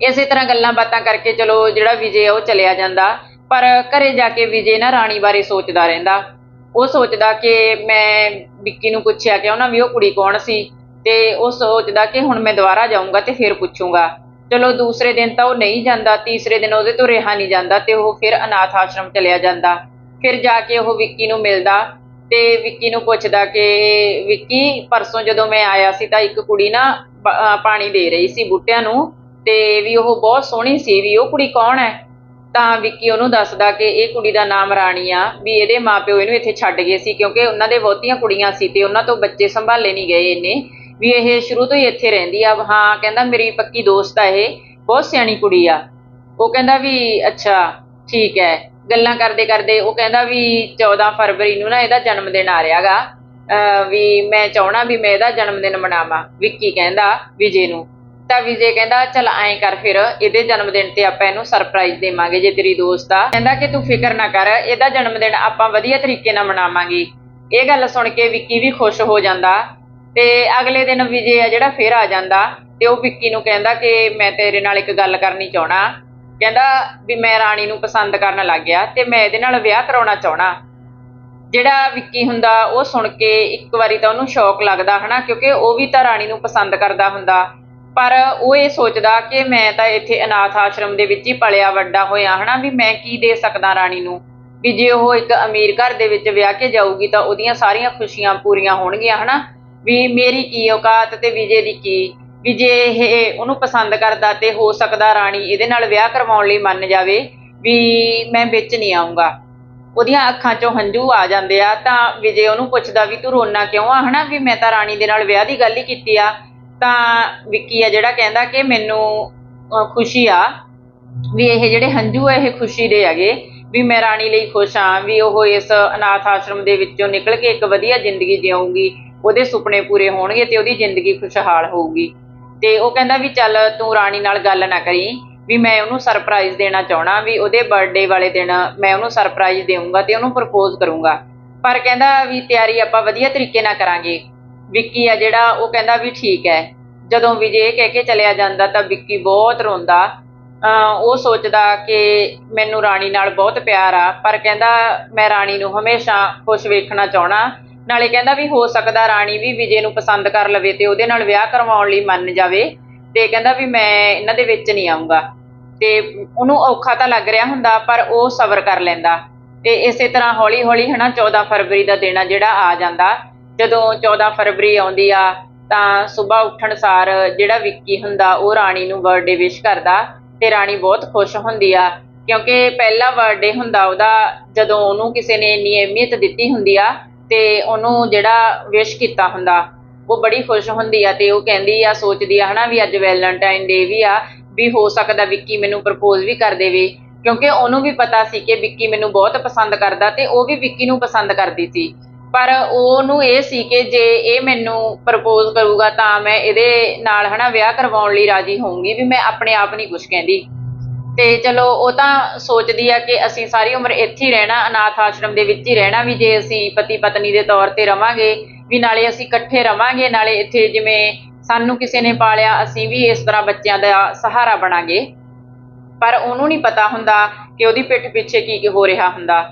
ਇਸੇ ਤਰ੍ਹਾਂ ਗੱਲਾਂ ਬਾਤਾਂ ਕਰਕੇ ਚਲੋ ਜਿਹੜਾ ਵਿਜੇ ਆ ਉਹ ਚਲਿਆ ਜਾਂਦਾ। ਪਰ ਘਰੇ ਜਾ ਕੇ ਵਿਜੇ ਨਾ ਰਾਣੀ ਬਾਰੇ ਸੋਚਦਾ ਰਹਿੰਦਾ। ਉਹ ਸੋਚਦਾ ਕਿ ਮੈਂ ਵਿੱਕੀ ਨੂੰ ਪੁੱਛਿਆ ਕਿ ਉਹਨਾਂ ਵੀ ਉਹ ਕੁੜੀ ਕੌਣ ਸੀ? ਤੇ ਉਹ ਸੋਚਦਾ ਕਿ ਹੁਣ ਮੈਂ ਦੁਬਾਰਾ ਜਾਊਂਗਾ ਤੇ ਫਿਰ ਪੁੱਛੂੰਗਾ। ਚਲੋ ਦੂਸਰੇ ਦਿਨ ਤਾਂ ਉਹ ਨਹੀਂ ਜਾਂਦਾ, ਤੀਸਰੇ ਦਿਨ ਉਹਦੇ ਤੋਂ ਰਿਹਾ ਨਹੀਂ ਜਾਂਦਾ ਤੇ ਉਹ ਫਿਰ ਅਨਾਥ ਆਸ਼ਰਮ ਚਲਿਆ ਜਾਂਦਾ। ਫਿਰ ਜਾ ਕੇ ਉਹ ਵਿੱਕੀ ਨੂੰ ਮਿਲਦਾ। ਤੇ ਵਿੱਕੀ ਨੂੰ ਪੁੱਛਦਾ ਕਿ, ਵਿੱਕੀ, ਪਰਸੋਂ ਜਦੋਂ ਮੈਂ ਆਇਆ ਸੀ ਤਾਂ ਇੱਕ ਕੁੜੀ ਨਾ ਪਾਣੀ ਦੇ ਰਹੀ ਸੀ ਬੂਟਿਆਂ ਨੂੰ ਤੇ ਵੀ ਉਹ ਬਹੁਤ ਸੋਹਣੀ ਸੀ ਵੀ ਉਹ ਕੁੜੀ ਕੌਣ ਹੈ? ਤਾਂ ਵਿੱਕੀ ਉਹਨੂੰ ਦੱਸਦਾ ਕਿ ਇਹ ਕੁੜੀ ਦਾ ਨਾਮ ਰਾਣੀ ਆ, ਵੀ ਇਹਦੇ ਮਾਪਿਓ ਇਹਨੂੰ ਇੱਥੇ ਛੱਡ ਗਏ ਸੀ ਕਿਉਂਕਿ ਉਹਨਾਂ ਦੇ ਬਹੁਤੀਆਂ ਕੁੜੀਆਂ ਸੀ ਤੇ ਉਹਨਾਂ ਤੋਂ ਬੱਚੇ ਸੰਭਾਲੇ ਨਹੀਂ ਗਏ ਇਹਨੇ ਵੀ ਇਹ ਸ਼ੁਰੂ ਤੋਂ ਹੀ ਇੱਥੇ ਰਹਿੰਦੀ ਆ। ਹਾਂ, ਕਹਿੰਦਾ ਮੇਰੀ ਪੱਕੀ ਦੋਸਤ ਆ ਇਹ, ਬਹੁਤ ਸਿਆਣੀ ਕੁੜੀ ਆ। ਉਹ ਕਹਿੰਦਾ ਵੀ, ਅੱਛਾ ਠੀਕ ਹੈ। ਗੱਲਾਂ ਕਰਦੇ ਕਰਦੇ ਉਹ ਕਹਿੰਦਾ ਵੀ 14 ਫਰਵਰੀ ਨੂੰ ਨਾ ਇਹਦਾ ਜਨਮ ਦਿਨ ਆ ਰਿਹਾਗਾ। ਵੀ ਮੈਂ ਚਾਹਣਾ ਵੀ ਮੈਂ ਇਹਦਾ ਜਨਮ ਦਿਨ ਮਨਾਵਾਂ। ਵਿੱਕੀ ਕਹਿੰਦਾ, ਵਿਜੇ ਨੂੰ। ਤਾਂ ਵਿਜੇ ਕਹਿੰਦਾ, ਚਲ ਐਂ ਕਰ ਫਿਰ, ਇਹਦੇ ਜਨਮ ਦਿਨ ਤੇ ਆਪਾਂ ਇਹਨੂੰ ਸਰਪ੍ਰਾਈਜ਼ ਦੇਵਾਂਗੇ ਜੇ ਤੇਰੀ ਦੋਸਤ ਆ। ਕਹਿੰਦਾ ਕਿ ਤੂੰ ਫਿਕਰ ਨਾ ਕਰ, ਇਹਦਾ ਜਨਮ ਦਿਨ ਆਪਾਂ ਵਧੀਆ ਤਰੀਕੇ ਨਾਲ ਮਨਾਵਾਂਗੇ। ਇਹ ਗੱਲ ਸੁਣ ਕੇ ਵਿੱਕੀ ਵੀ ਖੁਸ਼ ਹੋ ਜਾਂਦਾ। ਤੇ ਅਗਲੇ ਦਿਨ ਵਿਜੇ ਆ ਜਿਹੜਾ, ਫੇਰ ਆ ਜਾਂਦਾ। ਤੇ ਉਹ ਵਿੱਕੀ ਨੂੰ ਕਹਿੰਦਾ ਕਿ ਮੈਂ ਤੇਰੇ ਨਾਲ ਇੱਕ ਗੱਲ ਕਰਨੀ ਚਾਹਣਾ ਕਹਿੰਦਾ ਵੀ ਮੈਂ ਰਾਣੀ ਨੂੰ ਪਸੰਦ ਕਰਨ ਲੱਗ ਗਿਆ ਤੇ ਮੈਂ ਇਹਦੇ ਨਾਲ ਵਿਆਹ ਕਰਾਉਣਾ ਚਾਹਣਾ ਜਿਹੜਾ ਵਿੱਕੀ ਹੁੰਦਾ, ਉਹ ਸੁਣ ਕੇ ਇੱਕ ਵਾਰੀ ਤਾਂ ਉਹਨੂੰ ਸ਼ੌਕ ਲੱਗਦਾ ਹਨਾ, ਕਿਉਂਕਿ ਉਹ ਵੀ ਤਾਂ ਰਾਣੀ ਨੂੰ ਪਸੰਦ ਕਰਦਾ ਹੁੰਦਾ। ਪਰ ਉਹ ਇਹ ਸੋਚਦਾ ਕਿ ਮੈਂ ਤਾਂ ਇੱਥੇ ਅਨਾਥ ਆਸ਼ਰਮ ਦੇ ਵਿੱਚ ਹੀ ਪਲਿਆ ਵੱਡਾ ਹੋਇਆ ਹਨਾ, ਵੀ ਮੈਂ ਕੀ ਦੇ ਸਕਦਾ ਰਾਣੀ ਨੂੰ? ਵੀ ਜੇ ਉਹ ਇੱਕ ਅਮੀਰ ਘਰ ਦੇ ਵਿੱਚ ਵਿਆਹ ਕੇ ਜਾਊਗੀ ਤਾਂ ਉਹਦੀਆਂ ਸਾਰੀਆਂ ਖੁਸ਼ੀਆਂ ਪੂਰੀਆਂ ਹੋਣਗੀਆਂ ਹਨਾ। ਵੀ ਮੇਰੀ ਕੀ ਔਕਾਤ ਤੇ ਵਿਜੇ ਦੀ ਕੀ? ਵੀ ਜੇ ਇਹ ਉਹਨੂੰ ਪਸੰਦ ਕਰਦਾ ਤੇ ਹੋ ਸਕਦਾ ਰਾਣੀ ਇਹਦੇ ਨਾਲ ਵਿਆਹ ਕਰਵਾਉਣ ਲਈ ਮੰਨ ਜਾਵੇ ਵੀ ਮੈਂ ਵਿੱਚ ਨਹੀਂ ਆਉਂਗਾ ਉਹਦੀਆਂ ਅੱਖਾਂ 'ਚੋਂ ਹੰਝੂ ਆ ਜਾਂਦੇ ਆ ਤਾਂ ਵਿਜੇ ਉਹਨੂੰ ਪੁੱਛਦਾ ਵੀ ਤੂੰ ਰੋਣਾ ਕਿਉਂ ਆ, ਹਨਾ? ਵੀ ਮੈਂ ਤਾਂ ਰਾਣੀ ਦੇ ਨਾਲ ਵਿਆਹ ਦੀ ਗੱਲ ਹੀ ਕੀਤੀ ਆ, ਤਾਂ ਵਿੱਕੀ ਆ ਜਿਹੜਾ ਕਹਿੰਦਾ ਕਿ ਮੈਨੂੰ ਖੁਸ਼ੀ ਆ ਵੀ ਇਹ ਜਿਹੜੇ ਹੰਝੂ ਆ, ਇਹ ਖੁਸ਼ੀ ਦੇ ਹੈਗੇ ਵੀ ਮੈਂ ਰਾਣੀ ਲਈ ਖੁਸ਼ ਹਾਂ ਵੀ ਉਹ ਇਸ ਅਨਾਥ ਆਸ਼ਰਮ ਦੇ ਵਿੱਚੋਂ ਨਿਕਲ ਕੇ ਇੱਕ ਵਧੀਆ ਜ਼ਿੰਦਗੀ ਜਿਊਗੀ, ਉਹਦੇ ਸੁਪਨੇ ਪੂਰੇ ਹੋਣਗੇ ਤੇ ਉਹਦੀ ਜ਼ਿੰਦਗੀ ਖੁਸ਼ਹਾਲ ਹੋਊਗੀ। ਤੇ ਉਹ ਕਹਿੰਦਾ ਵੀ ਚੱਲ ਤੂੰ ਰਾਣੀ ਨਾਲ ਗੱਲ ਨਾ ਕਰੀ, ਵੀ ਮੈਂ ਉਹਨੂੰ ਸਰਪ੍ਰਾਈਜ਼ ਦੇਣਾ ਚਾਹਣਾ ਵੀ ਉਹਦੇ ਬਰਥਡੇ ਵਾਲੇ ਦਿਨ ਮੈਂ ਉਹਨੂੰ ਸਰਪ੍ਰਾਈਜ਼ ਦੇਵਾਂਗਾ ਤੇ ਉਹਨੂੰ ਪ੍ਰਪੋਜ਼ ਕਰੂੰਗਾ। ਪਰ ਕਹਿੰਦਾ ਵੀ ਤਿਆਰੀ ਆਪਾਂ ਵਧੀਆ ਤਰੀਕੇ ਨਾਲ ਕਰਾਂਗੇ। ਵਿੱਕੀ ਆ ਜਿਹੜਾ, ਉਹ ਕਹਿੰਦਾ ਵੀ ਠੀਕ ਹੈ। ਜਦੋਂ ਵਿਜੇ ਇਹ ਕਹਿ ਕੇ ਚਲਿਆ ਜਾਂਦਾ ਤਾਂ ਵਿੱਕੀ ਬਹੁਤ ਰੋਂਦਾ। ਉਹ ਸੋਚਦਾ ਕਿ ਮੈਨੂੰ ਰਾਣੀ ਨਾਲ ਬਹੁਤ ਪਿਆਰ ਆ, ਪਰ ਕਹਿੰਦਾ ਮੈਂ ਰਾਣੀ ਨੂੰ ਹਮੇਸ਼ਾ ਖੁਸ਼ ਵੇਖਣਾ ਚਾਹਣਾ ਨਾਲੇ ਕਹਿੰਦਾ ਵੀ ਹੋ ਸਕਦਾ ਰਾਣੀ ਵੀ ਵਿਜੇ ਨੂੰ ਪਸੰਦ ਕਰ ਲਵੇ ਤੇ ਉਹਦੇ ਨਾਲ ਵਿਆਹ ਕਰਵਾਉਣ ਲਈ ਮੰਨ ਜਾਵੇ। ਤੇ ਕਹਿੰਦਾ ਵੀ ਮੈਂ ਇਹਨਾਂ ਦੇ ਵਿੱਚ ਨਹੀਂ ਆਉਂਗਾ ਤੇ ਉਹਨੂੰ ਔਖਾ ਤਾਂ ਲੱਗ ਰਿਹਾ ਹੁੰਦਾ, ਪਰ ਉਹ ਸਬਰ ਕਰ ਲੈਂਦਾ। ਤੇ ਇਸੇ ਤਰ੍ਹਾਂ ਹੌਲੀ ਹੌਲੀ ਹਨਾ 14 ਫਰਵਰੀ ਦਾ ਦਿਨ ਆ ਜਿਹੜਾ ਆ ਜਾਂਦਾ। ਜਦੋਂ 14 ਫਰਵਰੀ ਆਉਂਦੀ ਆ, ਤਾਂ ਸਵੇਰ ਉੱਠਣ ਸਾਰ ਜਿਹੜਾ ਵਿੱਕੀ ਹੁੰਦਾ, ਉਹ ਰਾਣੀ ਨੂੰ ਬਰਥਡੇ ਵਿਸ਼ ਕਰਦਾ ਤੇ ਰਾਣੀ ਬਹੁਤ ਖੁਸ਼ ਹੁੰਦੀ ਆ। ਕਿਉਂਕਿ ਪਹਿਲਾ ਬਰਥਡੇ ਹੁੰਦਾ, ਉਹਦਾ ਜਦੋਂ ਉਹਨੂੰ ਕਿਸੇ ਨੇ ਇੰਨੀ ਅਹਿਮੀਅਤ ਦਿੱਤੀ ਹੁੰਦੀ ਆ ਤੇ ਉਹਨੂੰ ਜਿਹੜਾ ਵਿਸ਼ ਕੀਤਾ ਹੁੰਦਾ, ਉਹ ਬੜੀ ਖੁਸ਼ ਹੁੰਦੀ ਆ ਤੇ ਉਹ ਕਹਿੰਦੀ ਆ, ਸੋਚਦੀ ਆ, ਹਨਾ ਵੀ ਅੱਜ ਵੈਲੈਂਟਾਈਨ ਡੇ ਵੀ ਆ, ਵੀ ਹੋ ਸਕਦਾ ਵਿੱਕੀ ਮੈਨੂੰ ਪ੍ਰਪੋਜ਼ ਵੀ ਕਰ ਦੇਵੇ। ਕਿਉਂਕਿ ਉਹਨੂੰ ਵੀ ਪਤਾ ਸੀ ਕਿ ਵਿੱਕੀ ਮੈਨੂੰ ਬਹੁਤ ਪਸੰਦ ਕਰਦਾ ਤੇ ਉਹ ਵੀ ਵਿੱਕੀ ਨੂੰ ਪਸੰਦ ਕਰਦੀ ਸੀ। ਪਰ ਉਹਨੂੰ ਇਹ ਸੀ ਕਿ ਜੇ ਇਹ ਮੈਨੂੰ ਪ੍ਰਪੋਜ਼ ਕਰੂਗਾ ਤਾਂ ਮੈਂ ਇਹਦੇ ਨਾਲ, ਹਨਾ, ਵਿਆਹ ਕਰਵਾਉਣ ਲਈ ਰਾਜੀ ਹੋਊਂਗੀ, ਵੀ ਮੈਂ ਆਪਣੇ ਆਪ ਨਹੀਂ ਕੁਝ ਕਹਿੰਦੀ। ਤੇ ਚਲੋ ਉਹ ਤਾਂ ਸੋਚਦੀ ਆ ਕਿ ਅਸੀਂ ਸਾਰੀ ਉਮਰ ਇੱਥੇ ਹੀ ਰਹਿਣਾ, ਅਨਾਥ ਆਸ਼ਰਮ ਦੇ ਵਿੱਚ ਹੀ ਰਹਿਣਾ ਵੀ ਜੇ ਅਸੀਂ ਪਤੀ ਪਤਨੀ ਦੇ ਤੌਰ ਤੇ ਰਵਾਂਗੇ, ਵੀ ਨਾਲੇ ਅਸੀਂ ਇਕੱਠੇ ਰਵਾਂਗੇ, ਨਾਲੇ ਇੱਥੇ ਜਿਵੇਂ ਸਾਨੂੰ ਕਿਸੇ ਨੇ ਪਾਲਿਆ, ਅਸੀਂ ਵੀ ਇਸ ਤਰ੍ਹਾਂ ਬੱਚਿਆਂ ਦਾ ਸਹਾਰਾ ਬਣਾਂਗੇ। ਪਰ ਉਹਨੂੰ ਨਹੀਂ ਪਤਾ ਹੁੰਦਾ ਕਿ ਉਹਦੀ ਪਿੱਠ ਪਿੱਛੇ ਕੀ ਕੀ ਹੋ ਰਿਹਾ ਹੁੰਦਾ।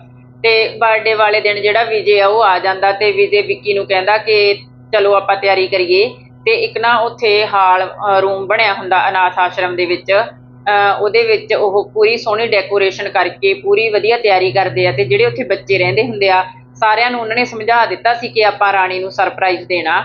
ਤੇ ਬਰਥਡੇ ਵਾਲੇ ਦਿਨ ਜਿਹੜਾ ਵਿਜੇ ਆ, ਉਹ ਆ ਜਾਂਦਾ ਤੇ ਵਿਜੇ ਵਿੱਕੀ ਨੂੰ ਕਹਿੰਦਾ ਕਿ ਚਲੋ ਆਪਾਂ ਤਿਆਰੀ ਕਰੀਏ। ਤੇ ਇੱਕ ਨਾ ਉੱਥੇ ਹਾਲ ਰੂਮ ਬਣਿਆ ਹੁੰਦਾ ਅਨਾਥ ਆਸ਼ਰਮ ਦੇ ਵਿੱਚ। ਉਹਦੇ ਵਿੱਚ ਉਹ ਪੂਰੀ ਸੋਹਣੀ ਡੈਕੋਰੇਸ਼ਨ ਕਰਕੇ ਪੂਰੀ ਵਧੀਆ ਤਿਆਰੀ ਕਰਦੇ ਆ ਤੇ ਜਿਹੜੇ ਉੱਥੇ ਬੱਚੇ ਰਹਿੰਦੇ ਹੁੰਦੇ ਆ, ਸਾਰਿਆਂ ਨੂੰ ਉਹਨਾਂ ਨੇ ਸਮਝਾ ਦਿੱਤਾ ਸੀ ਕਿ ਆਪਾਂ ਰਾਣੀ ਨੂੰ ਸਰਪ੍ਰਾਈਜ਼ ਦੇਣਾ।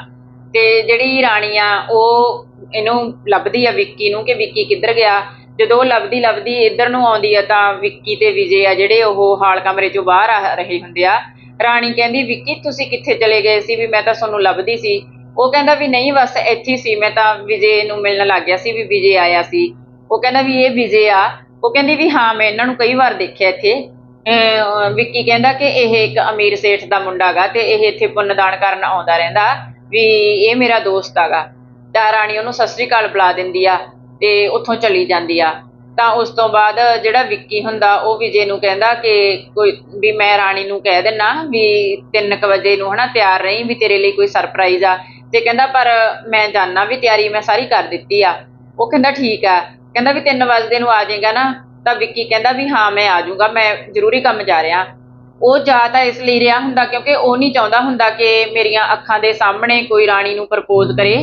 ਤੇ ਜਿਹੜੀ ਰਾਣੀ ਆ, ਉਹ ਇਹਨੂੰ ਲੱਭਦੀ ਆ ਵਿੱਕੀ ਨੂੰ ਕਿ ਵਿੱਕੀ ਕਿੱਧਰ ਗਿਆ? ਜਦੋਂ ਲੱਭਦੀ ਲੱਭਦੀ ਇੱਧਰ ਨੂੰ ਆਉਂਦੀ ਆ ਤਾਂ ਵਿੱਕੀ ਤੇ ਵਿਜੇ ਆ ਜਿਹੜੇ ਉਹ ਹਾਲ ਕਮਰੇ ਚੋਂ ਬਾਹਰ ਆ ਰਹੇ ਹੁੰਦੇ ਆ। ਰਾਣੀ ਕਹਿੰਦੀ, ਵਿੱਕੀ, ਤੁਸੀਂ ਕਿੱਥੇ ਚਲੇ ਗਏ ਸੀ ਵੀ ਮੈਂ ਤਾਂ ਤੁਹਾਨੂੰ ਲੱਭਦੀ ਸੀ? ਉਹ ਕਹਿੰਦਾ ਵੀ, ਨਹੀਂ, ਬਸ ਇੱਥੇ ਸੀ। ਮੈਂ ਤਾਂ ਵਿਜੇ ਨੂੰ ਮਿਲਣ ਲੱਗ ਗਿਆ ਸੀ ਵੀ ਵਿਜੇ ਆਇਆ ਸੀ। ਉਹ ਕਹਿੰਦਾ ਵੀ ਇਹ ਵਿਜੇ ਆ। ਉਹ ਕਹਿੰਦੀ ਵੀ ਹਾਂ, ਮੈਂ ਇਹਨਾਂ ਨੂੰ ਕਈ ਵਾਰ ਦੇਖਿਆ ਇੱਥੇ। ਵਿੱਕੀ ਕਹਿੰਦਾ ਕਿ ਇਹ ਇੱਕ ਅਮੀਰ ਸੇਠ ਦਾ ਮੁੰਡਾ ਗਾ ਤੇ ਇਹ ਇੱਥੇ ਪੁੰਨਦਾਨ ਕਰਨ ਆਉਂਦਾ ਰਹਿੰਦਾ ਵੀ ਇਹ ਮੇਰਾ ਦੋਸਤ ਆਗਾ। ਤਾਂ ਰਾਣੀ ਉਹਨੂੰ ਸਤਿ ਸ੍ਰੀ ਅਕਾਲ ਬੁਲਾ ਦਿੰਦੀ ਆ ਤੇ ਉੱਥੋਂ ਚਲੀ ਜਾਂਦੀ ਆ। ਤਾਂ ਉਸ ਤੋਂ ਬਾਅਦ ਜਿਹੜਾ ਵਿੱਕੀ ਹੁੰਦਾ, ਉਹ ਵਿਜੇ ਨੂੰ ਕਹਿੰਦਾ ਕਿ ਕੋਈ ਵੀ ਮੈਂ ਰਾਣੀ ਨੂੰ ਕਹਿ ਦਿੰਨਾ ਵੀ 3:00 ਵਜੇ ਨੂੰ ਹਨਾ ਤਿਆਰ ਰਹੀ ਵੀ ਤੇਰੇ ਲਈ ਕੋਈ ਸਰਪ੍ਰਾਈਜ਼ ਆ। ਤੇ ਕਹਿੰਦਾ ਪਰ ਮੈਂ ਜਾਣਨਾ ਵੀ ਤਿਆਰੀ ਮੈਂ ਸਾਰੀ ਕਰ ਦਿੱਤੀ ਆ। ਉਹ ਕਹਿੰਦਾ ਠੀਕ ਆ। ਕਹਿੰਦਾ ਵੀ 3 ਵਜੇ ਨੂੰ ਆ ਜਾਏਗਾ ਨਾ, ਤਾਂ ਵਿੱਕੀ ਕਹਿੰਦਾ ਵੀ ਹਾਂ, ਮੈਂ ਆ ਜਾਊਂਗਾ, ਮੈਂ ਜ਼ਰੂਰੀ ਕੰਮ ਜਾ ਰਿਹਾ। ਉਹ ਜਾ ਤਾਂ ਇਸ ਲਈ ਰਿਹਾ ਹੁੰਦਾ ਕਿਉਂਕਿ ਉਹ ਨਹੀਂ ਚਾਹੁੰਦਾ ਹੁੰਦਾ ਕਿ ਮੇਰੀਆਂ ਅੱਖਾਂ ਦੇ ਸਾਹਮਣੇ ਕੋਈ ਰਾਣੀ ਨੂੰ ਪ੍ਰਪੋਜ਼ ਕਰੇ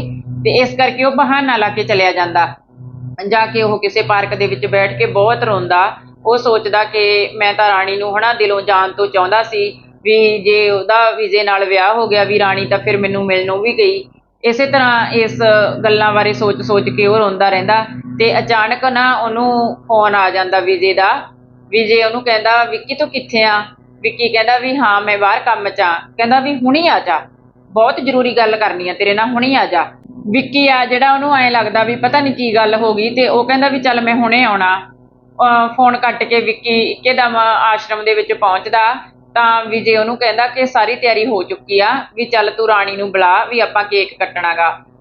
ਤੇ ਇਸ ਕਰਕੇ ਉਹ ਬਹਾਨਾ ਲਾ ਕੇ ਚਲਿਆ ਜਾਂਦਾ। ਜਾ ਕੇ ਉਹ ਕਿਸੇ ਪਾਰਕ ਦੇ ਵਿੱਚ ਬੈਠ ਕੇ ਬਹੁਤ ਰੋਂਦਾ। ਉਹ ਸੋਚਦਾ ਕਿ ਮੈਂ ਤਾਂ ਰਾਣੀ ਨੂੰ ਹਨਾ ਦਿਲੋਂ ਜਾਣ ਤੋਂ ਚਾਹੁੰਦਾ ਸੀ ਵੀ ਜੇ ਉਹਦਾ ਵਿਜੇ ਨਾਲ ਵਿਆਹ ਹੋ ਗਿਆ ਵੀ ਰਾਣੀ ਤਾਂ ਫਿਰ ਮੈਨੂੰ ਮਿਲਣੋਂ ਵੀ ਗਈ। ਇਸੇ ਤਰ੍ਹਾਂ ਇਸ ਗੱਲਾਂ ਬਾਰੇ ਸੋਚ ਸੋਚ ਕੇ ਉਹ ਰੋਂਦਾ ਰਹਿੰਦਾ। ਤੇ ਅਚਾਨਕ ਨਾ ਉਹਨੂੰ ਫੋਨ ਆ ਜਾਂਦਾ ਵਿਜੇ ਦਾ। ਵਿਜੇ ਉਹਨੂੰ ਕਹਿੰਦਾ ਵਿੱਕੀ ਤੂੰ ਕਿੱਥੇ ਆ? ਵਿੱਕੀ ਕਹਿੰਦਾ ਵੀ ਹਾਂ, ਮੈਂ ਬਾਹਰ ਕੰਮ 'ਚ ਆ। ਕਹਿੰਦਾ ਵੀ ਹੁਣੀ ਆ ਜਾ। ਬਹੁਤ ਜ਼ਰੂਰੀ ਗੱਲ ਕਰਨੀ ਆ ਤੇਰੇ ਨਾਲ, ਹੁਣੀ ਆ ਜਾ। ਵਿੱਕੀ ਆ ਜਿਹੜਾ ਉਹਨੂੰ ਐਂ ਲੱਗਦਾ ਵੀ ਪਤਾ ਨਹੀਂ ਕੀ ਗੱਲ ਹੋ ਗਈ ਤੇ ਉਹ ਕਹਿੰਦਾ ਵੀ ਚੱਲ ਮੈਂ ਹੁਣੇ ਆਉਣਾ। ਅਹ ਫੋਨ ਕੱਟ ਕੇ ਵਿੱਕੀ ਇੱਕਦਮ ਆਸ਼ਰਮ ਦੇ ਵਿੱਚ ਪਹੁੰਚਦਾ। ਤਾਂ ਵਿਜੇ ਉਹਨੂੰ ਕਹਿੰਦਾ ਕਿ ਸਾਰੀ ਤਿਆਰੀ ਹੋ ਚੁੱਕੀ ਆ, ਵੀ ਚੱਲ ਤੂੰ ਰਾਣੀ ਨੂੰ ਬੁਲਾ, ਵੀ ਆਪਾਂ ਕੇਕ ਕੱਟਣਾਗਾ। ਅਹ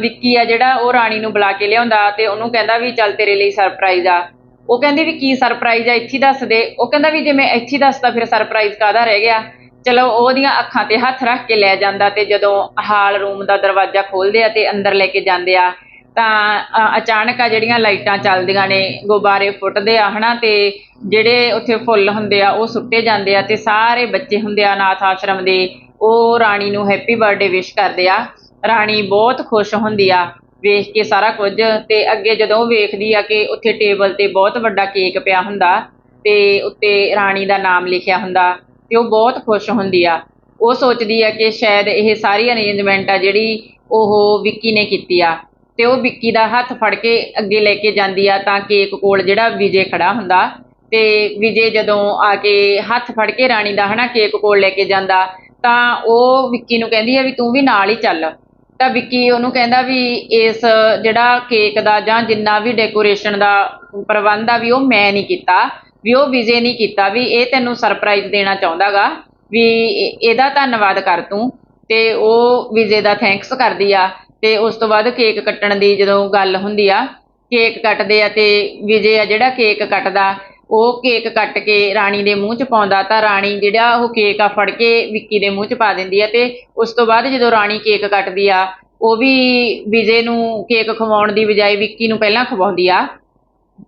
ਵਿੱਕੀ ਆ ਜਿਹੜਾ, ਉਹ ਰਾਣੀ ਨੂੰ ਬੁਲਾ ਕੇ ਲਿਆਉਂਦਾ ਤੇ ਉਹਨੂੰ ਕਹਿੰਦਾ ਵੀ ਚੱਲ ਤੇਰੇ ਲਈ ਸਰਪ੍ਰਾਈਜ਼ ਆ। ਉਹ ਕਹਿੰਦੀ ਵੀ ਕੀ ਸਰਪ੍ਰਾਈਜ਼ ਆ, ਇੱਥੇ ਹੀ ਦੱਸ ਦੇ। ਉਹ ਕਹਿੰਦਾ ਵੀ ਜੇ ਮੈਂ ਇੱਥੇ ਦੱਸਦਾ ਫਿਰ ਸਰਪ੍ਰਾਈਜ਼ ਕਾਹਦਾ ਰਹਿ ਗਿਆ? ਚਲੋ ਉਹਦੀਆਂ ਅੱਖਾਂ ਤੇ ਹੱਥ ਰੱਖ ਕੇ ਲੈ ਜਾਂਦਾ ਤੇ ਜਦੋਂ ਹਾਲ ਰੂਮ ਦਾ ਦਰਵਾਜ਼ਾ ਖੋਲਦੇ ਆ ਤੇ ਅੰਦਰ ਲੈ ਕੇ ਜਾਂਦੇ ਆ, ਤਾਂ ਅਚਾਨਕ ਆ ਜਿਹੜੀਆਂ ਲਾਈਟਾਂ ਚੱਲਦੀਆਂ ਨੇ, ਗੁਬਾਰੇ ਫੁੱਟਦੇ ਆ, ਹਨਾ, ਤੇ ਜਿਹੜੇ ਉੱਥੇ ਫੁੱਲ ਹੁੰਦੇ ਆ, ਉਹ ਸੁੱਟੇ ਜਾਂਦੇ ਆ ਤੇ ਸਾਰੇ ਬੱਚੇ ਹੁੰਦੇ ਆ ਅਨਾਥ ਆਸ਼ਰਮ ਦੇ, ਉਹ ਰਾਣੀ ਨੂੰ ਹੈਪੀ ਬਰਥਡੇ ਵਿਸ਼ ਕਰਦੇ ਆ। ਰਾਣੀ ਬਹੁਤ ਖੁਸ਼ ਹੁੰਦੀ ਆ, ਵੇਖ ਕੇ ਸਾਰਾ ਕੁਝ, ਤੇ ਅੱਗੇ ਜਦੋਂ ਉਹ ਵੇਖਦੀ ਆ ਕਿ ਉੱਥੇ ਟੇਬਲ ਤੇ ਬਹੁਤ ਵੱਡਾ ਕੇਕ ਪਿਆ ਹੁੰਦਾ, ਤੇ ਉੱਤੇ ਰਾਣੀ ਦਾ ਨਾਮ ਲਿਖਿਆ ਹੁੰਦਾ, ਤੇ ਉਹ ਬਹੁਤ ਖੁਸ਼ ਹੁੰਦੀ ਆ। ਉਹ ਸੋਚਦੀ ਆ ਕਿ ਸ਼ਾਇਦ ਇਹ ਸਾਰੀ ਅਰੇਂਜਮੈਂਟ ਆ ਜਿਹੜੀ ਉਹ ਵਿੱਕੀ ਨੇ ਕੀਤੀ ਆ। ਤੇ ਉਹ ਵਿੱਕੀ ਦਾ ਹੱਥ ਫੜ ਕੇ ਅੱਗੇ ਲੈ ਕੇ ਜਾਂਦੀ ਆ ਤਾਂ ਕੇਕ ਕੋਲ ਜਿਹੜਾ ਵਿਜੇ ਖੜਾ ਹੁੰਦਾ, ਤੇ ਵਿਜੇ ਜਦੋਂ ਆ ਕੇ ਹੱਥ ਫੜ ਕੇ ਰਾਣੀ ਦਾ ਹਨਾ ਕੇਕ ਕੋਲ ਲੈ ਕੇ ਜਾਂਦਾ, ਤਾਂ ਉਹ ਵਿੱਕੀ ਨੂੰ ਕਹਿੰਦੀ ਆ ਵੀ ਤੂੰ ਵੀ ਨਾਲ ਹੀ ਚੱਲ। ਤਾਂ ਵਿੱਕੀ ਉਹਨੂੰ ਕਹਿੰਦਾ ਵੀ ਇਸ ਜਿਹੜਾ ਕੇਕ ਦਾ ਜਾਂ ਜਿੰਨਾ ਵੀ ਡੈਕੋਰੇਸ਼ਨ ਦਾ ਪ੍ਰਬੰਧ ਆ ਵੀ ਉਹ ਮੈਂ ਨਹੀਂ ਕੀਤਾ, ਵੀ ਉਹ ਵਿਜੇ ਨਹੀਂ ਕੀਤਾ, ਵੀ ਇਹ ਤੈਨੂੰ ਸਰਪ੍ਰਾਈਜ਼ ਦੇਣਾ ਚਾਹੁੰਦਾਗਾ, ਵੀ ਇਹਦਾ ਧੰਨਵਾਦ ਕਰ ਤੂੰ ਤੇ ਉਹ ਵਿਜੇ ਦਾ ਥੈਂਕਸ ਕਰਦੀ ਆ ਤੇ ਉਸ ਤੋਂ ਬਾਅਦ ਕੇਕ ਕੱਟਣ ਦੀ ਜਦੋਂ ਗੱਲ ਹੁੰਦੀ ਆ ਕੇਕ ਕੱਟਦੇ ਆ ਤੇ ਵਿਜੇ ਆ ਜਿਹੜਾ ਕੇਕ ਕੱਟਦਾ ਉਹ ਕੇਕ ਕੱਟ ਕੇ ਰਾਣੀ ਦੇ ਮੂੰਹ 'ਚ ਪਾਉਂਦਾ ਤਾਂ ਰਾਣੀ ਜਿਹੜਾ ਉਹ ਕੇਕ ਆ ਫੜ ਕੇ ਵਿੱਕੀ ਦੇ ਮੂੰਹ 'ਚ ਪਾ ਦਿੰਦੀ ਆ ਤੇ ਉਸ ਤੋਂ ਬਾਅਦ ਜਦੋਂ ਰਾਣੀ ਕੇਕ ਕੱਟਦੀ ਆ, ਉਹ ਵੀ ਵਿਜੇ ਨੂੰ ਕੇਕ ਖਵਾਉਣ ਦੀ ਬਜਾਏ ਵਿੱਕੀ ਨੂੰ ਪਹਿਲਾਂ ਖਵਾਉਂਦੀ ਆ।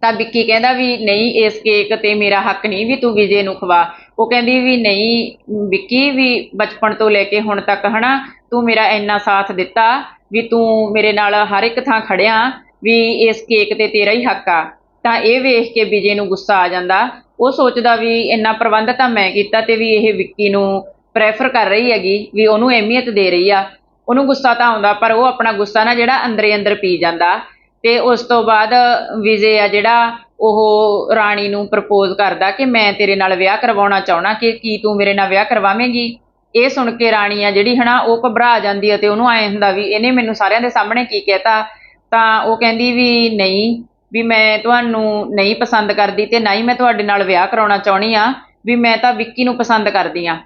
ਤਾਂ ਵਿੱਕੀ ਕਹਿੰਦਾ ਵੀ ਨਹੀਂ, ਇਸ ਕੇਕ ਤੇ ਮੇਰਾ ਹੱਕ ਨਹੀਂ ਵੀ ਤੂੰ ਵਿਜੇ ਨੂੰ ਖਵਾ। ਉਹ ਕਹਿੰਦੀ ਵੀ ਨਹੀਂ, ਵਿੱਕੀ ਵੀ ਬਚਪਨ ਤੋਂ ਲੈ ਕੇ ਹੁਣ ਤੱਕ ਹਨਾ, ਤੂੰ ਮੇਰਾ ਇੰਨਾ ਸਾਥ ਦਿੱਤਾ ਵੀ ਤੂੰ ਮੇਰੇ ਨਾਲ ਹਰ ਇੱਕ ਥਾਂ ਖੜਿਆ ਵੀ ਇਸ ਕੇਕ ਤੇ ਤੇਰਾ ਹੀ ਹੱਕ ਆ। ਤਾਂ ਇਹ ਵੇਖ ਕੇ ਵਿਜੇ ਨੂੰ ਗੁੱਸਾ ਆ ਜਾਂਦਾ। ਉਹ ਸੋਚਦਾ ਵੀ ਇੰਨਾ ਪ੍ਰਬੰਧ ਤਾਂ ਮੈਂ ਕੀਤਾ ਤੇ ਵੀ ਇਹ ਵਿੱਕੀ ਨੂੰ ਪ੍ਰੈਫਰ ਕਰ ਰਹੀ ਹੈਗੀ, ਵੀ ਉਹਨੂੰ ਅਹਿਮੀਅਤ ਦੇ ਰਹੀ ਆ। ਉਹਨੂੰ ਗੁੱਸਾ ਤਾਂ ਆਉਂਦਾ, ਪਰ ਉਹ ਆਪਣਾ ਗੁੱਸਾ ਨਾ ਜਿਹੜਾ ਅੰਦਰੇ ਅੰਦਰ ਪੀ ਜਾਂਦਾ। ਤੇ ਉਸ ਤੋਂ ਬਾਅਦ ਵਿਜੇ ਆ ਜਿਹੜਾ ਉਹ ਰਾਣੀ ਨੂੰ ਪ੍ਰਪੋਜ਼ ਕਰਦਾ ਕਿ ਮੈਂ ਤੇਰੇ ਨਾਲ ਵਿਆਹ ਕਰਵਾਉਣਾ ਚਾਹਣਾ ਕਿ ਕੀ ਤੂੰ ਮੇਰੇ ਨਾਲ ਵਿਆਹ ਕਰਵਾਵੇਂਗੀ? ਇਹ ਸੁਣ ਕੇ ਰਾਣੀ ਆ ਜਿਹੜੀ ਹਨਾ, ਉਹ ਘਬਰਾ ਜਾਂਦੀ ਹੈ ਤੇ ਉਹਨੂੰ ਐ ਹੁੰਦਾ ਵੀ ਇਹਨੇ ਮੈਨੂੰ ਸਾਰਿਆਂ ਦੇ ਸਾਹਮਣੇ ਕੀ ਕਹਿਤਾ? ਤਾਂ ਉਹ ਕਹਿੰਦੀ ਵੀ ਨਹੀਂ ਵੀ ਮੈਂ ਤੁਹਾਨੂੰ ਨਹੀਂ ਪਸੰਦ ਕਰਦੀ ਤੇ ਨਾ ਹੀ ਮੈਂ ਤੁਹਾਡੇ ਨਾਲ ਵਿਆਹ ਕਰਾਉਣਾ ਚਾਹਣੀ ਆ ਵੀ ਮੈਂ ਤਾਂ ਵਿੱਕੀ ਨੂੰ ਪਸੰਦ ਕਰਦੀ ਆ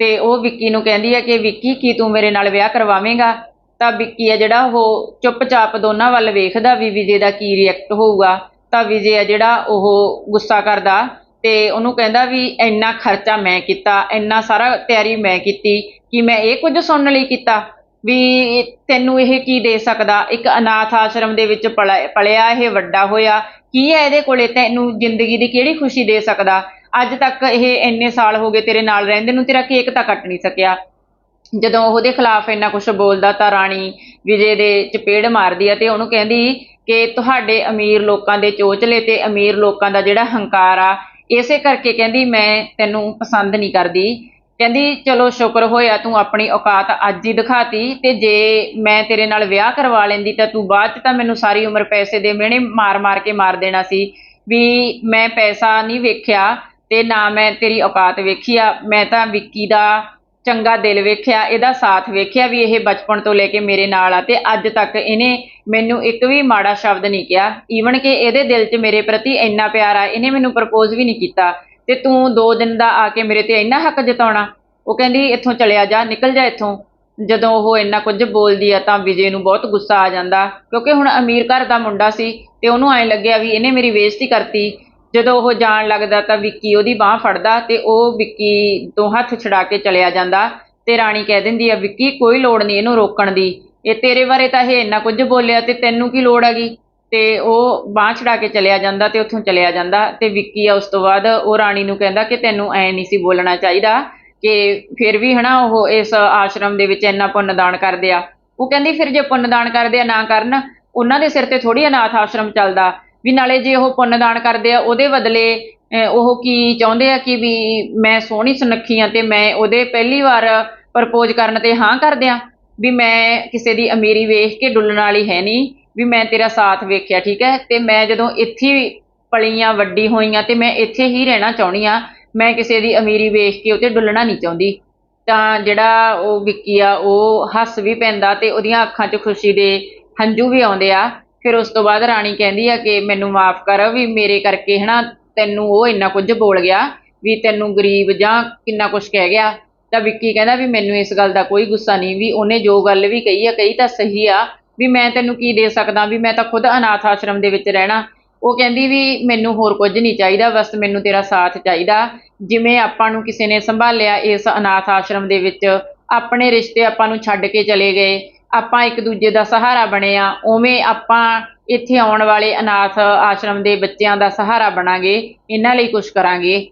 ਤੇ ਉਹ ਵਿੱਕੀ ਨੂੰ ਕਹਿੰਦੀ ਹੈ ਕਿ ਵਿੱਕੀ, ਕੀ ਤੂੰ ਮੇਰੇ ਨਾਲ ਵਿਆਹ ਕਰਵਾਵੇਂਗਾ? ਤਾਂ ਵਿੱਕੀ ਆ ਜਿਹੜਾ ਉਹ ਚੁੱਪਚਾਪ ਦੋਨਾਂ ਵੱਲ ਵੇਖਦਾ ਵੀ ਵਿਜੇ ਦਾ ਕੀ ਰਿਐਕਟ ਹੋਊਗਾ। ਤਾਂ ਵਿਜੇ ਆ ਜਿਹੜਾ ਉਹ ਗੁੱਸਾ ਕਰਦਾ ਤੇ ਉਹਨੂੰ ਕਹਿੰਦਾ ਵੀ ਇੰਨਾ ਖਰਚਾ ਮੈਂ ਕੀਤਾ, ਇੰਨਾ ਸਾਰਾ ਤਿਆਰੀ ਮੈਂ ਕੀਤੀ ਕਿ ਮੈਂ ਇਹ ਕੁਝ ਸੁਣਨ ਲਈ ਕੀਤਾ। ਵੀ ਤੈਨੂੰ ਇਹ ਕੀ ਦੇ ਸਕਦਾ? ਇੱਕ ਅਨਾਥ ਆਸ਼ਰਮ ਦੇ ਵਿੱਚ ਪਲਿਆ ਪਲਿਆ ਇਹ ਵੱਡਾ ਹੋਇਆ, ਕੀ ਹੈ ਇਹਦੇ ਕੋਲੇ? ਤੈਨੂੰ ਜ਼ਿੰਦਗੀ ਦੀ ਕਿਹੜੀ ਖੁਸ਼ੀ ਦੇ ਸਕਦਾ? ਅੱਜ ਤੱਕ ਇਹ ਇੰਨੇ ਸਾਲ ਹੋ ਗਏ ਤੇਰੇ ਨਾਲ ਰਹਿੰਦੇ ਨੂੰ, ਤੇਰਾ ਕੇਕ ਤਾਂ ਕੱਟ ਨਹੀਂ ਸਕਿਆ। ਜਦੋਂ ਉਹਦੇ ਖਿਲਾਫ ਇੰਨਾ ਕੁਝ ਬੋਲਦਾ ਤਾਂ ਰਾਣੀ ਵਿਜੇ ਦੇ ਚਪੇੜ ਮਾਰਦੀ ਆ ਤੇ ਉਹਨੂੰ ਕਹਿੰਦੀ ਕਿ ਤੁਹਾਡੇ ਅਮੀਰ ਲੋਕਾਂ ਦੇ ਚੋਚਲੇ ਤੇ ਅਮੀਰ ਲੋਕਾਂ ਦਾ ਜਿਹੜਾ ਹੰਕਾਰ ਆ, ਇਸੇ ਕਰਕੇ ਕਹਿੰਦੀ, ਮੈਂ ਤੈਨੂੰ ਪਸੰਦ ਨਹੀਂ ਕਰਦੀ। ਕਹਿੰਦੀ, ਚਲੋ ਸ਼ੁਕਰ ਹੋਇਆ ਤੂੰ ਆਪਣੀ ਔਕਾਤ ਅੱਜ ਹੀ ਦਿਖਾਤੀ ਤੇ ਜੇ ਮੈਂ ਤੇਰੇ ਨਾਲ ਵਿਆਹ ਕਰਵਾ ਲੈਂਦੀ ਤਾਂ ਤੂੰ ਬਾਅਦ ਚ ਤਾਂ ਮੈਨੂੰ ਸਾਰੀ ਉਮਰ ਪੈਸੇ ਦੇ ਮਿਹਣੇ ਮਾਰ-ਮਾਰ ਕੇ ਮਾਰ ਦੇਣਾ ਸੀ ਵੀ ਮੈਂ ਪੈਸਾ ਨਹੀਂ ਵੇਖਿਆ ਤੇ ਨਾ ਮੈਂ ਤੇਰੀ ਔਕਾਤ ਵੇਖੀ ਆ। ਮੈਂ ਤਾਂ ਵਿੱਕੀ ਦਾ ਚੰਗਾ ਦਿਲ ਵੇਖਿਆ, ਇਹਦਾ ਸਾਥ ਵੇਖਿਆ ਵੀ ਇਹ ਬਚਪਨ ਤੋਂ ਲੈ ਕੇ ਮੇਰੇ ਨਾਲ ਆ ਤੇ ਅੱਜ ਤੱਕ ਇਹਨੇ ਮੈਨੂੰ ਇੱਕ ਵੀ ਮਾੜਾ ਸ਼ਬਦ ਨਹੀਂ ਕਿਹਾ। ਈਵਨ ਕਿ ਇਹਦੇ ਦਿਲ 'ਚ ਮੇਰੇ ਪ੍ਰਤੀ ਇੰਨਾ ਪਿਆਰ ਆ, ਇਹਨੇ ਮੈਨੂੰ ਪ੍ਰਪੋਜ਼ ਵੀ ਨਹੀਂ ਕੀਤਾ। ਤੇ ਤੂੰ ਦੋ ਦਿਨ ਦਾ ਆ ਕੇ ਮੇਰੇ ਤੇ ਇੰਨਾ ਹੱਕ ਜਤਾਉਣਾ? ਉਹ ਕਹਿੰਦੀ, ਇੱਥੋਂ ਚਲਿਆ ਜਾ, ਨਿਕਲ ਜਾ ਇੱਥੋਂ। ਜਦੋਂ ਉਹ ਇੰਨਾ ਕੁਝ ਬੋਲਦੀ ਆ ਤਾਂ ਵਿਜੇ ਨੂੰ ਬਹੁਤ ਗੁੱਸਾ ਆ ਜਾਂਦਾ, ਕਿਉਂਕਿ ਹੁਣ ਅਮੀਰ ਘਰ ਦਾ ਮੁੰਡਾ ਸੀ ਤੇ ਉਹਨੂੰ ਐਂ ਲੱਗਿਆ ਵੀ ਇਹਨੇ ਮੇਰੀ ਬੇਇੱਜ਼ਤੀ ਕਰਤੀ। ਜਦੋਂ ਉਹ ਜਾਣ ਲੱਗਦਾ ਤਾਂ ਵਿੱਕੀ ਉਹਦੀ ਬਾਹ ਫੜਦਾ ਤੇ ਉਹ ਵਿੱਕੀ ਤੋਂ ਹੱਥ ਛਡਾ ਕੇ ਚਲਿਆ ਜਾਂਦਾ ਤੇ ਰਾਣੀ ਕਹਿ ਦਿੰਦੀ ਆ, ਵਿੱਕੀ, ਕੋਈ ਲੋੜ ਨਹੀਂ ਇਹਨੂੰ ਰੋਕਣ ਦੀ। ਇਹ ਤੇਰੇ ਬਾਰੇ ਤਾਂ ਇਹ ਇੰਨਾ ਕੁਝ ਬੋਲਿਆ ਤੇ ਤੈਨੂੰ ਕੀ ਲੋੜ ਹੈਗੀ? ਤੇ ਉਹ ਬਾਹ ਛਡਾ ਕੇ ਚਲਿਆ ਜਾਂਦਾ ਤੇ ਉੱਥੋਂ ਚਲਿਆ ਜਾਂਦਾ ਤੇ ਵਿੱਕੀ ਆ ਉਸ ਤੋਂ ਬਾਅਦ ਉਹ ਰਾਣੀ ਨੂੰ ਕਹਿੰਦਾ ਕਿ ਤੈਨੂੰ ਐ ਨਹੀਂ ਸੀ ਬੋਲਣਾ ਚਾਹੀਦਾ ਕਿ ਫਿਰ ਵੀ ਹਨਾ ਉਹ ਇਸ ਆਸ਼ਰਮ ਦੇ ਵਿੱਚ ਇੰਨਾ ਪੁੰਨ ਦਾਨ ਕਰਦੇ ਆ। ਉਹ ਕਹਿੰਦੀ ਫਿਰ ਜੇ ਪੁੰਨ ਦਾਨ ਕਰਦੇ ਆ ਨਾ ਕਰਨ, ਉਹਨਾਂ ਦੇ ਸਿਰ ਤੇ ਥੋੜੀ ਅਨਾਥ ਆਸ਼ਰਮ ਚੱਲਦਾ। ਵੀ ਨਾਲੇ ਜੇ ਉਹ ਪੁੰਨ ਦਾਨ ਕਰਦੇ ਆ, ਉਹਦੇ ਬਦਲੇ ਉਹ ਕੀ ਚਾਹੁੰਦੇ ਆ ਕਿ ਵੀ ਮੈਂ ਸੋਹਣੀ ਸੁਨੱਖੀ ਆ ਤੇ ਮੈਂ ਉਹਦੇ ਪਹਿਲੀ ਵਾਰ ਪ੍ਰਪੋਜ਼ ਕਰਨ ਤੇ ਹਾਂ ਕਰ ਦਿਆਂ ਵੀ ਮੈਂ ਕਿਸੇ ਦੀ ਅਮੀਰੀ ਵੇਖ ਕੇ ਡੁੱਲਣ ਵਾਲੀ ਹੈ ਨਹੀਂ। ਵੀ ਮੈਂ ਤੇਰਾ ਸਾਥ ਵੇਖਿਆ, ਠੀਕ ਹੈ? ਤੇ ਮੈਂ ਜਦੋਂ ਇੱਥੇ ਹੀ ਪਲੀਆਂ ਵੱਡੀ ਹੋਈਆਂ ਤੇ ਮੈਂ ਇੱਥੇ ਹੀ ਰਹਿਣਾ ਚਾਹੁੰਦੀ ਆ ਮੈਂ ਕਿਸੇ ਦੀ ਅਮੀਰੀ ਵੇਖ ਕੇ ਉਤੇ ਡੁੱਲਣਾ ਨਹੀਂ ਚਾਹੁੰਦੀ। ਤਾਂ ਜਿਹੜਾ ਉਹ ਵਿੱਕੀ ਆ, ਉਹ ਹੱਸ ਵੀ ਪੈਂਦਾ ਤੇ ਉਹਦੀਆਂ ਅੱਖਾਂ 'ਚ ਖੁਸ਼ੀ ਦੇ ਹੰਝੂ ਵੀ ਆਉਂਦੇ ਆ। ਫਿਰ ਉਸ ਤੋਂ ਬਾਅਦ ਰਾਣੀ ਕਹਿੰਦੀ ਆ ਕਿ ਮੈਨੂੰ ਮਾਫ ਕਰ ਵੀ ਮੇਰੇ ਕਰਕੇ ਹਨਾ ਤੈਨੂੰ ਉਹ ਇੰਨਾ ਕੁਝ ਬੋਲ ਗਿਆ ਵੀ ਤੈਨੂੰ ਗਰੀਬ ਜਾਂ ਕਿੰਨਾ ਕੁਝ ਕਹਿ ਗਿਆ। ਤਾਂ ਵਿੱਕੀ ਕਹਿੰਦਾ ਵੀ ਮੈਨੂੰ ਇਸ ਗੱਲ ਦਾ ਕੋਈ ਗੁੱਸਾ ਨਹੀਂ, ਵੀ ਉਹਨੇ ਜੋ ਗੱਲ ਵੀ ਕਹੀ ਆ, ਕਹੀ ਤਾਂ ਸਹੀ ਆ ਵੀ ਮੈਂ ਤੈਨੂੰ ਕੀ ਦੇ ਸਕਦਾ, ਵੀ ਮੈਂ ਤਾਂ ਖੁਦ ਅਨਾਥ ਆਸ਼ਰਮ ਦੇ ਵਿੱਚ ਰਹਿਣਾ। ਉਹ ਕਹਿੰਦੀ ਵੀ ਮੈਨੂੰ ਹੋਰ ਕੁਝ ਨਹੀਂ ਚਾਹੀਦਾ, ਬਸ ਮੈਨੂੰ ਤੇਰਾ ਸਾਥ ਚਾਹੀਦਾ। ਜਿਵੇਂ ਆਪਾਂ ਨੂੰ ਕਿਸੇ ਨੇ ਸੰਭਾਲਿਆ ਇਸ ਅਨਾਥ ਆਸ਼ਰਮ ਦੇ ਵਿੱਚ, ਆਪਣੇ ਰਿਸ਼ਤੇ ਆਪਾਂ ਨੂੰ ਛੱਡ ਕੇ ਚਲੇ ਗਏ। ਆਪਾਂ ਇੱਕ ਦੂਜੇ ਦਾ ਸਹਾਰਾ ਬਣੇ ਆ ਉਵੇਂ ਆਪਾਂ ਇੱਥੇ ਆਉਣ ਵਾਲੇ ਅਨਾਥ ਆਸ਼ਰਮ ਦੇ ਬੱਚਿਆਂ ਦਾ ਸਹਾਰਾ ਬਣਾਂਗੇ, ਇਹਨਾਂ ਲਈ ਕੁਝ ਕਰਾਂਗੇ।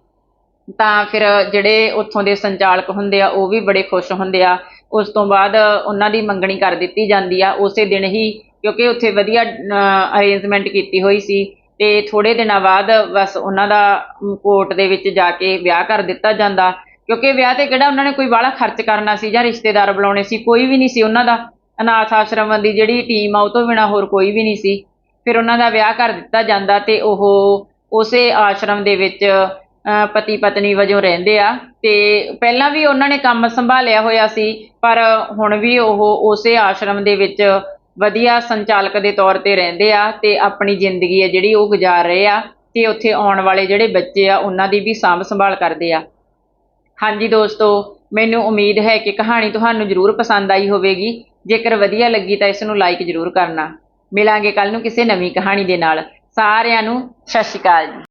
ਤਾਂ ਫਿਰ ਜਿਹੜੇ ਉੱਥੋਂ ਦੇ ਸੰਚਾਲਕ ਹੁੰਦੇ ਆ, ਉਹ ਵੀ ਬੜੇ ਖੁਸ਼ ਹੁੰਦੇ ਆ। ਉਸ ਤੋਂ ਬਾਅਦ ਉਹਨਾਂ ਦੀ ਮੰਗਣੀ ਕਰ ਦਿੱਤੀ ਜਾਂਦੀ ਆ, ਉਸੇ ਦਿਨ ਹੀ, ਕਿਉਂਕਿ ਉੱਥੇ ਵਧੀਆ ਅਰੇਂਜਮੈਂਟ ਕੀਤੀ ਹੋਈ ਸੀ ਤੇ ਥੋੜੇ ਦਿਨਾਂ ਬਾਅਦ ਬਸ ਉਹਨਾਂ ਦਾ ਕੋਰਟ ਦੇ ਵਿੱਚ ਜਾ ਕੇ ਵਿਆਹ ਕਰ ਦਿੱਤਾ ਜਾਂਦਾ। ਕਿਉਂਕਿ ਵਿਆਹ ਤੇ ਕਿਹੜਾ ਉਹਨਾਂ ਨੇ ਕੋਈ ਬਾਹਲਾ ਖਰਚ ਕਰਨਾ ਸੀ ਜਾਂ ਰਿਸ਼ਤੇਦਾਰ ਬੁਲਾਉਣੇ ਸੀ, ਕੋਈ ਵੀ ਨਹੀਂ ਸੀ ਉਹਨਾਂ ਦਾ। ਅਨਾਥ ਆਸ਼ਰਮ ਦੀ ਜਿਹੜੀ ਟੀਮ ਆ, ਉਹ ਤੋਂ ਬਿਨਾ ਹੋਰ ਕੋਈ ਵੀ ਨਹੀਂ ਸੀ। ਫਿਰ ਉਹਨਾਂ ਦਾ ਵਿਆਹ ਕਰ ਦਿੱਤਾ ਜਾਂਦਾ ਤੇ ਉਹ ਉਸੇ ਆਸ਼ਰਮ ਦੇ ਵਿੱਚ ਪਤੀ ਪਤਨੀ ਵਜੋਂ ਰਹਿੰਦੇ ਆ ਤੇ ਪਹਿਲਾਂ ਵੀ ਉਹਨਾਂ ਨੇ ਕੰਮ ਸੰਭਾਲਿਆ ਹੋਇਆ ਸੀ, ਪਰ ਹੁਣ ਵੀ ਉਹ ਉਸੇ ਆਸ਼ਰਮ ਦੇ ਵਿੱਚ ਵਧੀਆ ਸੰਚਾਲਕ ਦੇ ਤੌਰ ਤੇ ਰਹਿੰਦੇ ਆ ਤੇ ਆਪਣੀ ਜ਼ਿੰਦਗੀ ਹੈ ਜਿਹੜੀ ਉਹ ਗੁਜ਼ਾਰ ਰਹੇ ਆ ਤੇ ਉੱਥੇ ਆਉਣ ਵਾਲੇ ਜਿਹੜੇ ਬੱਚੇ ਆ ਉਹਨਾਂ ਦੀ ਵੀ ਸਾਂਭ ਸੰਭਾਲ ਕਰਦੇ ਆ। ਹਾਂਜੀ ਦੋਸਤੋ, ਮੈਨੂੰ ਉਮੀਦ ਹੈ ਕਿ ਕਹਾਣੀ ਤੁਹਾਨੂੰ ਜ਼ਰੂਰ ਪਸੰਦ ਆਈ ਹੋਵੇਗੀ। ਜੇਕਰ ਵਧੀਆ ਲੱਗੀ ਤਾਂ ਇਸ ਨੂੰ ਲਾਈਕ ਜ਼ਰੂਰ ਕਰਨਾ। ਮਿਲਾਂਗੇ ਕੱਲ ਨੂੰ ਕਿਸੇ ਨਵੀਂ ਕਹਾਣੀ ਦੇ ਨਾਲ। ਸਾਰਿਆਂ ਨੂੰ ਸਤਿ ਸ਼੍ਰੀ ਅਕਾਲ ਜੀ।